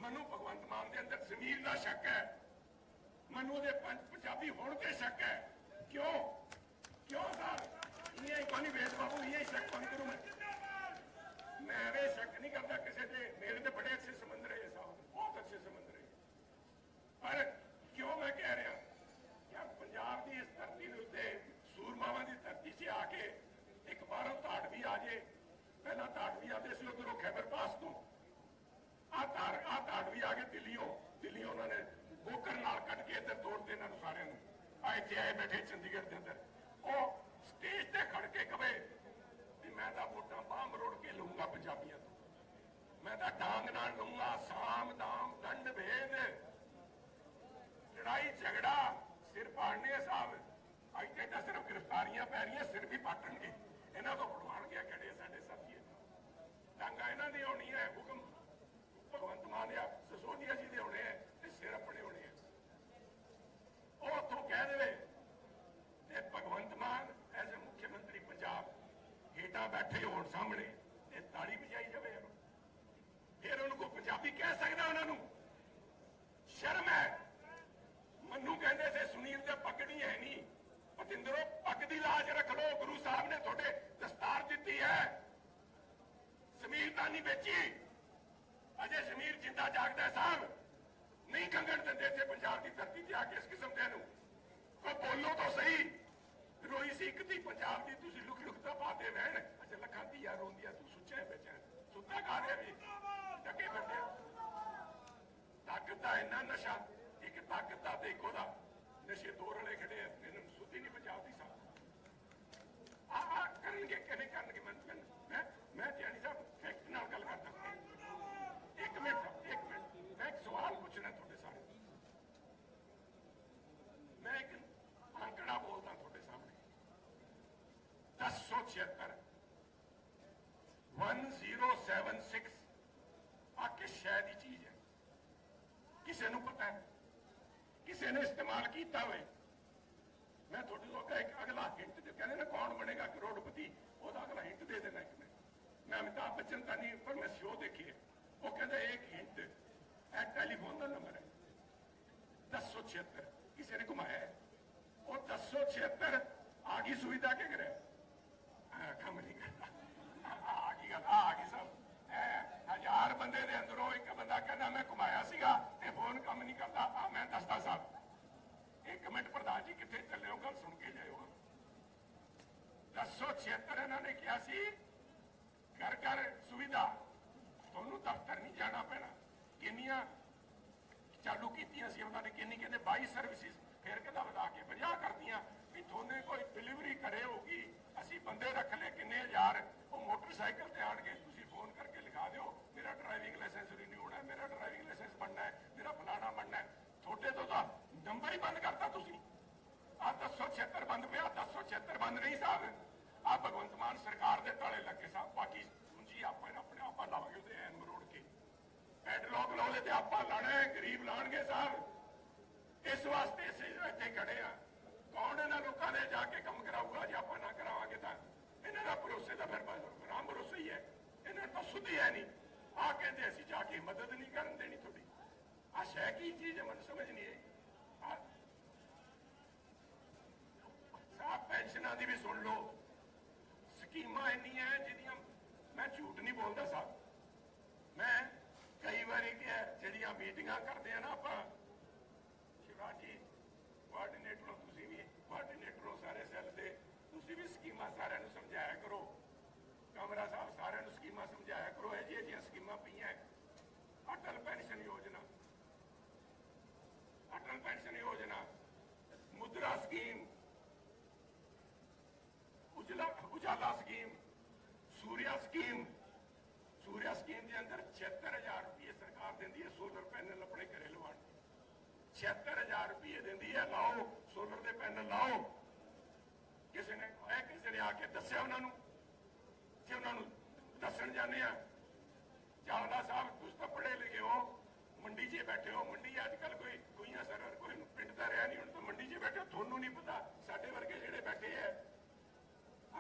ਮੈਨੂੰ ਭਗਵੰਤ ਮਾਨ ਦੇ ਅੰਦਰ ਜ਼ਮੀਰ ਦਾ ਸ਼ੱਕ ਹੈ। ਮੈਨੂੰ ਉਹਦੇ ਪੰਜ ਪੰਜਾਬੀ ਹੋਣ ਤੇ ਸ਼ੱਕ ਹੈ। ਕਿਉਂ? ਕਿਉਂ ਸਰ? ਇਹ ਕੋਈ ਵੇਦ ਬਾਬੂ ਇਹ ਸ਼ੱਕ ਬੰਦ ਕਰੂੰ ਮੈਂ। ਮੈਂ ਇਹ ਸ਼ੱਕ ਨਹੀਂ ਕਰਦਾ ਕਿਸੇ ਤੇ। ਮੇਰੇ ਤੇ ਬੜੇ ਅੱਛੇ ਸਮੁੰਦਰ ਹੈ ਸਾਹਿਬ ਬਹੁਤ ਅੱਛੇ ਸਮੁੰਦਰ ਹੈ ਪਰ ਕਿਉਂ ਮੈਂ ਕਹਿ ਰਿਹਾ? ਕਿ ਪੰਜਾਬ ਦੀ ਇਸ ਧਰਤੀ ਦੇ ਉੱਤੇ ਸੂਰਮਾਵਾਂ ਦੀ ਧਰਤੀ 'ਚ ਆ ਕੇ ਇੱਕ ਬਾਰੋਂ ਧਾੜ ਵੀ ਆ ਜੇ। ਪਹਿਲਾਂ ਧਾੜ ਵੀ ਆਦੇ ਸੀ, ਉਧਰੋਂ ਖੈਬਰ ਪਾਸ ਤੋਂ। ਆ ਧਾੜ ਆ ਧਾੜ ਵੀ ਆ ਕੇ ਦਿੱਲੀੋਂ ਦਿੱਲੀੋਂ ਉਹਨਾਂ ਨੇ ਬੋਕਰ ਨਾਲ ਕੱਢ ਕੇ ਇੱਧਰ ਤੋੜਦੇ ਇਹਨਾਂ ਨੂੰ ਸਾਰਿਆਂ ਨੂੰ। ਆ ਇੱਥੇ ਆਏ ਬੈਠੇ ਚੰਡੀਗੜ੍ਹ ਦੇ ਅੰਦਰ। ਉਹ ਸਟੇਜ ਤੇ ਖੜ ਕੇ ਕਵੇ ਵੀ ਮੈਂ ਤਾਂ ਵੋਟਾਂ ਬਾਹ ਮਰੋੜ ਕੇ ਲਊਂਗਾ ਪੰਜਾਬੀਆਂ ਤੋਂ। ਮੈਂ ਤਾਂ ਡਾਂਗ ਨਾਲ ਲਊਂਗਾ, ਸਾਮ ਦਾਮ, ਦੰਡ ਭੇਦ। ਲੜਾਈ, ਝਗੜਾ ਸਿਰ ਪਾੜਨੇ ਸਾਹਿਬ ਇੱਥੇ ਤਾਂ ਸਿਰਫ ਗ੍ਰਿਫਤਾਰੀਆਂ ਪੈ ਰਹੀਆਂ, ਸਿਰ ਵੀ ਪਾਟਣਗੇ। ਇਹਨਾਂ ਤੋਂ ਪੜਵਾਣਗੇ ਕਿਹੜੇ ਸਾਡੇ ਸਾਥੀ ਡਾਂਗਾ ਇਹਨਾਂ ਦੀ ਹੋਣੀ ਹੈ ਸ਼ਰਮ ਹੈ। ਮੰਨੂ ਕਹਿੰਦੇ ਸੀ, ਸੁਨੀਲ ਦੇ ਪੱਗੜੀ ਹੈ ਨਹੀਂ ਪਤਿੰਦਰੋ, ਪੱਗ ਦੀ ਲਾਜ ਰੱਖ ਲੋ ਗੁਰੂ ਸਾਹਿਬ ਨੇ ਤੁਹਾਡੇ ਦਸਤਾਰ ਦਿੱਤੀ ਹੈ। ਜ਼ਮੀਰਦਾਰ ਨਹੀਂ ਵੇਚੀ। ਅਜੇ ਜ਼ਮੀਰ ਜਿੰਦਾ ਜਾਗਦਾ ਸਾਹਿਬ। ਨਹੀਂ ਕੰਗਣ ਦਿੰਦੇ ਇੱਥੇ ਪੰਜਾਬ ਦੀ ਧਰਤੀ ਤੇ ਆ ਕੇ ਇਸ ਕਿਸਮ ਦੇ ਨੂੰ। ਦਾ ਇੰਨਾ ਨਸ਼ਾ ਇੱਕ ਤਾਕਤ ਦਾ ਤੇ ਇੱਕ ਉਹਦਾ ਨਸ਼ੇ ਦੋ ਰਲੇ ਖੜੇ ਆ ਮੈਨੂੰ ਸੁੱਤੀ ਨਹੀਂ ਪੰਜਾਬ ਦੀ ਸਾਹਿਬ ਆ ਆ ਕਰਨਗੇ ਕਿਵੇਂ ਕਰਨਗੇ ਮੈਂ ਮੈਂ ਮੈਂ ਮੈਂ ਜਾਨੀ ਸਾਹਿਬ ਫੈਕਟ ਨਾਲ ਗੱਲ ਕਰਦਾ। ਇੱਕ ਮਿੰਟ ਸਾਹਿਬ, ਇੱਕ ਮਿੰਟ। ਮੈਂ ਇੱਕ ਸਵਾਲ ਪੁੱਛਣਾ ਤੁਹਾਡੇ ਸਾਰੇ ਮੈਂ ਇੱਕ ਅੰਕੜਾ ਬੋਲਦਾ ਤੁਹਾਡੇ ਸਾਹਮਣੇ। 1076 1076 ਆ ਕਿਸ ਸ਼ੈ ਦੀ ਚੀਜ਼ ਹੈ ਕਿਸੇ ਨੂੰ ਪਤਾ ਹੈ? ਕਿਸੇ ਨੇ ਇਸਤੇਮਾਲ ਕੀਤਾ ਹੋਵੇ? ਮੈਂ ਤੁਹਾਡੇ ਤੋਂ ਅੱਗੇ ਅਗਲਾ ਹਿੰਟ ਦੇ ਕਹਿੰਦੇ ਨੇ ਕੌਣ ਬਣੇਗਾ ਕਰੋੜਪਤੀ? ਉਹਦਾ ਅਗਲਾ ਹਿੰਟ ਦੇ ਦੇਣਾ ਇੱਕ ਮੈਂ। ਮੈਂ ਅਮਿਤਾਭ ਬੱਚਨ ਤਾਂ ਨਹੀਂ, ਪਰ ਮੈਂ ਸ਼ੋਅ ਦੇਖੀ ਉਹ ਕਹਿੰਦਾ ਇੱਕ ਹਿੰਟ ਇਹ ਟੈਲੀਫੋਨ ਦਾ ਨੰਬਰ ਹੈ। 1076 ਕਿਸੇ ਨੇ ਘੁਮਾਇਆ ਹੈ। ਉਹ 1076 ਆ ਗਈ ਸੁਵਿਧਾ ਕਿ ਕਰੇ ਕੰਮ ਨਹੀਂ ਕਰਦਾ। ਆ ਗਈ ਗੱਲ, ਆ ਗਈ ਸਭ। ਹਜ਼ਾਰ ਬੰਦੇ ਦੇ ਅੰਦਰੋਂ ਇੱਕ ਬੰਦਾ ਕਹਿੰਦਾ, ਮੈਂ ਘੁਮਾਇਆ ਸੀਗਾ। ਤੇ ਕੰਮ ਨਹੀਂ ਕਰਦਾ? ਆ ਮੈਂ ਦੱਸਦਾ ਸਾਹਿਬ ਇੱਕ ਮਿੰਟ ਪ੍ਰਧਾਨ ਜੀ, ਕਿੱਥੇ ਚੱਲੇ ਹੋ? ਗੱਲ ਸੁਣ ਕੇ ਜਾਇਓ 1076 ਇਹਨਾਂ ਨੇ ਕਿਹਾ ਸੀ? ਘਰ ਘਰ, ਸੁਵਿਧਾ। ਤੁਹਾਨੂੰ ਦਫ਼ਤਰ ਨਹੀਂ ਜਾਣਾ ਪੈਣਾ। ਕਿੰਨੀਆਂ ਚਾਲੂ ਕੀਤੀਆਂ ਸੀ ਉਹਨਾਂ ਨੇ? ਕਿੰਨੀ ਕਹਿੰਦੇ? 22 ਸਰਵਿਸਿਜ਼ ਫਿਰ ਕਹਿੰਦਾ ਵਧਾ ਕੇ 50 ਕਰਤੀਆਂ। ਵੀ ਤੁਹਾਨੂੰ ਕੋਈ ਡਿਲੀਵਰੀ ਕਰੇ ਹੋਗੀ ਅਸੀਂ ਬੰਦੇ ਰੱਖ ਲਏ ਕਿੰਨੇ ਹਜ਼ਾਰ। ਉਹ ਮੋਟਰਸਾਈਕਲ ਤੇ ਆਣਗੇ ਤੁਸੀਂ ਫੋਨ ਕਰਕੇ ਲਿਖਾ ਦਿਓ ਮੇਰਾ ਡਰਾਈਵਿੰਗ ਲਾਇਸੈਂਸ ਰਿਨਿਊ ਹੋਣਾ ਹੈ ਮੇਰਾ ਡਰਾਈਵਿੰਗ ਲਾਇਸੈਂਸ ਬਣਨਾ ਹੈ ਮੇਰਾ ਫਲਾਣਾ ਬਣਨਾ ਹੈ ਤੁਹਾਡੇ ਤੋਂ ਤਾਂ ਨੰਬਰ ਹੀ ਬੰਦ ਕਰਤਾ ਤੁਸੀਂ ਆ 1076 ਬੰਦ ਪਿਆ 1076 ਨਹੀਂ ਸਾਹਿਬ ਆ ਭਗਵੰਤ ਮਾਨ ਸਰਕਾਰ ਦੇ ਤਾਲੇ ਲੱਗੇ ਸਾਹਿਬ। ਬਾਕੀ ਪੂੰਜੀ ਆਪਾਂ ਆਪਣੇ ਆਪਾਂ ਲਾਵਾਂਗੇ ਉਹਦੇ ਐਨ ਮਰੋੜ ਕੇ। ਪੈਡਲੌਕ ਲਾਉਣੇ ਤੇ ਆਪਾਂ ਲਾਣਾ ਗਰੀਬ ਲਾਣਗੇ ਸਾਹਿਬ। ਇਸ ਵਾਸਤੇ ਅਸੀਂ ਇੱਥੇ ਖੜੇ ਆ ਕੌਣ ਇਹਨਾਂ ਲੋਕਾਂ ਨੇ ਜਾ ਕੇ ਕੰਮ ਕਰਾਊਗਾ? ਜੇ ਆਪਾਂ ਨਾ ਕਰਾਵਾਂਗੇ ਤਾਂ ਇਹਨਾਂ ਦਾ ਭਰੋਸੇ ਦਾ ਫਿਰ ਰਾਮ ਭਰੋਸੇ ਹੀ ਹੈ। ਇਹਨਾਂ ਨੂੰ ਤਾਂ ਸੁਧੀ ਹੈ ਨਹੀਂ। ਆ ਕਹਿੰਦੇ ਅਸੀਂ ਜਾ ਕੇ ਮਦਦ ਨਹੀਂ ਕਰਨ ਦੇਣੀ ਤੁਹਾਡੀ। ਆ ਸ਼ੈ ਕੀ ਚੀਜ਼ ਹੈ, ਮੈਨੂੰ ਸਮਝ ਨਹੀਂ ਆਈ ਆਹ ਸਾਹ ਦੀ ਵੀ ਸੁਣ ਲਓ। ਸਕੀਮਾਂ ਇੰਨੀਆਂ ਹੈ ਜਿਹਦੀਆਂ ਮੈਂ ਝੂਠ ਨਹੀਂ ਬੋਲਦਾ ਸਾਹਿਬ ਮੈਂ ਕਈ ਵਾਰੀ ਕਿਹਾ, ਜਿਹੜੀਆਂ ਮੀਟਿੰਗਾਂ ਕਰਦੇ ਆ ਨਾ ਆਪਾਂ ਸ਼ਿਵਾਜੀ ਕੋਆਰਡੀਨੇਟਰ ਹੋ ਤੁਸੀਂ ਵੀ ਕੋਆਰਡੀਨੇਟਰ ਹੋ ਸਾਰੇ ਸੈੱਲ ਦੇ ਤੁਸੀਂ ਵੀ ਸਕੀਮਾਂ ਸਾਰਿਆਂ ਨੂੰ ਸਮਝਾਇਆ ਕਰੋ ਕਮਰਾ ਸਾਹਿਬ ਸਾਰਿਆਂ ਨੂੰ ਸਕੀਮਾਂ ਸਮਝਾਇਆ ਕਰੋ ਇਹ ਜਿਹੀਆਂ ਜਿਹੀਆਂ ਸਕੀਮਾਂ ਪਈਆਂ ਹੈ। ਅਟਲ ਪੈਨਸ਼ਨ ਯੋਜਨਾ ਅਟਲ ਪੈਨਸ਼ਨ ਯੋਜਨਾ Mudra scheme Ujla Ujala scheme Surya scheme Surya scheme ਦੇ ਅੰਦਰ 76000 ਰੁਪਏ ਸਰਕਾਰ ਦਿੰਦੀ ਹੈ ਸੋਲਰ ਪੈਨਲ ਆਪਣੇ ਘਰੇ ਲਵਾਉਣ। 76000 ਰੁਪਏ ਦਿੰਦੀ ਹੈ ਲਾਓ ਸੋਲਰ ਦੇ ਪੈਨਲ ਲਾਓ। ਕਿਸੇ ਨੇ ਇਹ ਕਿਸੇ ਨੇ ਆ ਕੇ ਦੱਸਿਆ ਉਹਨਾਂ ਨੂੰ। ਜੇ ਉਹਨਾਂ ਨੂੰ ਦੱਸਣ ਜਾਂਦੇ ਆ ਚਾਵਲਾ ਸਾਹਿਬ ਤੁਸੀਂ ਤਾਂ ਪੜ੍ਹੇ ਲਿਖੇ ਹੋ। ਮੰਡੀ 'ਚ ਬੈਠੇ ਹੋ। ਮੰਡੀ ਅੱਜ ਕੱਲ ਕੋਈ ਕੋਈਆਂ ਸਰਰ ਕੋਈ ਪਿੰਡ ਦਾ ਰਿਹਾ ਨਹੀਂ ਹੁਣ ਤਾਂ ਮੰਡੀ 'ਚ ਬੈਠੇ ਹੋ, ਤੁਹਾਨੂੰ ਨਹੀਂ ਪਤਾ ਸਾਡੇ ਵਰਗੇ ਜਿਹੜੇ ਬੈਠੇ ਆ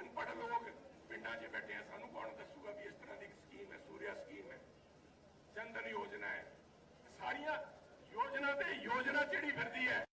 ਅਨਪੜ੍ਹ ਲੋਕ ਪਿੰਡਾਂ 'ਚ ਬੈਠੇ ਆ, ਸਾਨੂੰ ਕੌਣ ਦੱਸੂਗਾ ਵੀ ਇਸ ਤਰ੍ਹਾਂ ਦੀ ਸਕੀਮ ਹੈ, ਸੂਰਿਆ ਸਕੀਮ ਹੈ? ਚੰਦਨ ਯੋਜਨਾ ਹੈ। ਸਾਰੀਆਂ ਯੋਜਨਾ ਤੇ ਯੋਜਨਾ ਜਿਹੜੀ ਫਿਰਦੀ ਹੈ।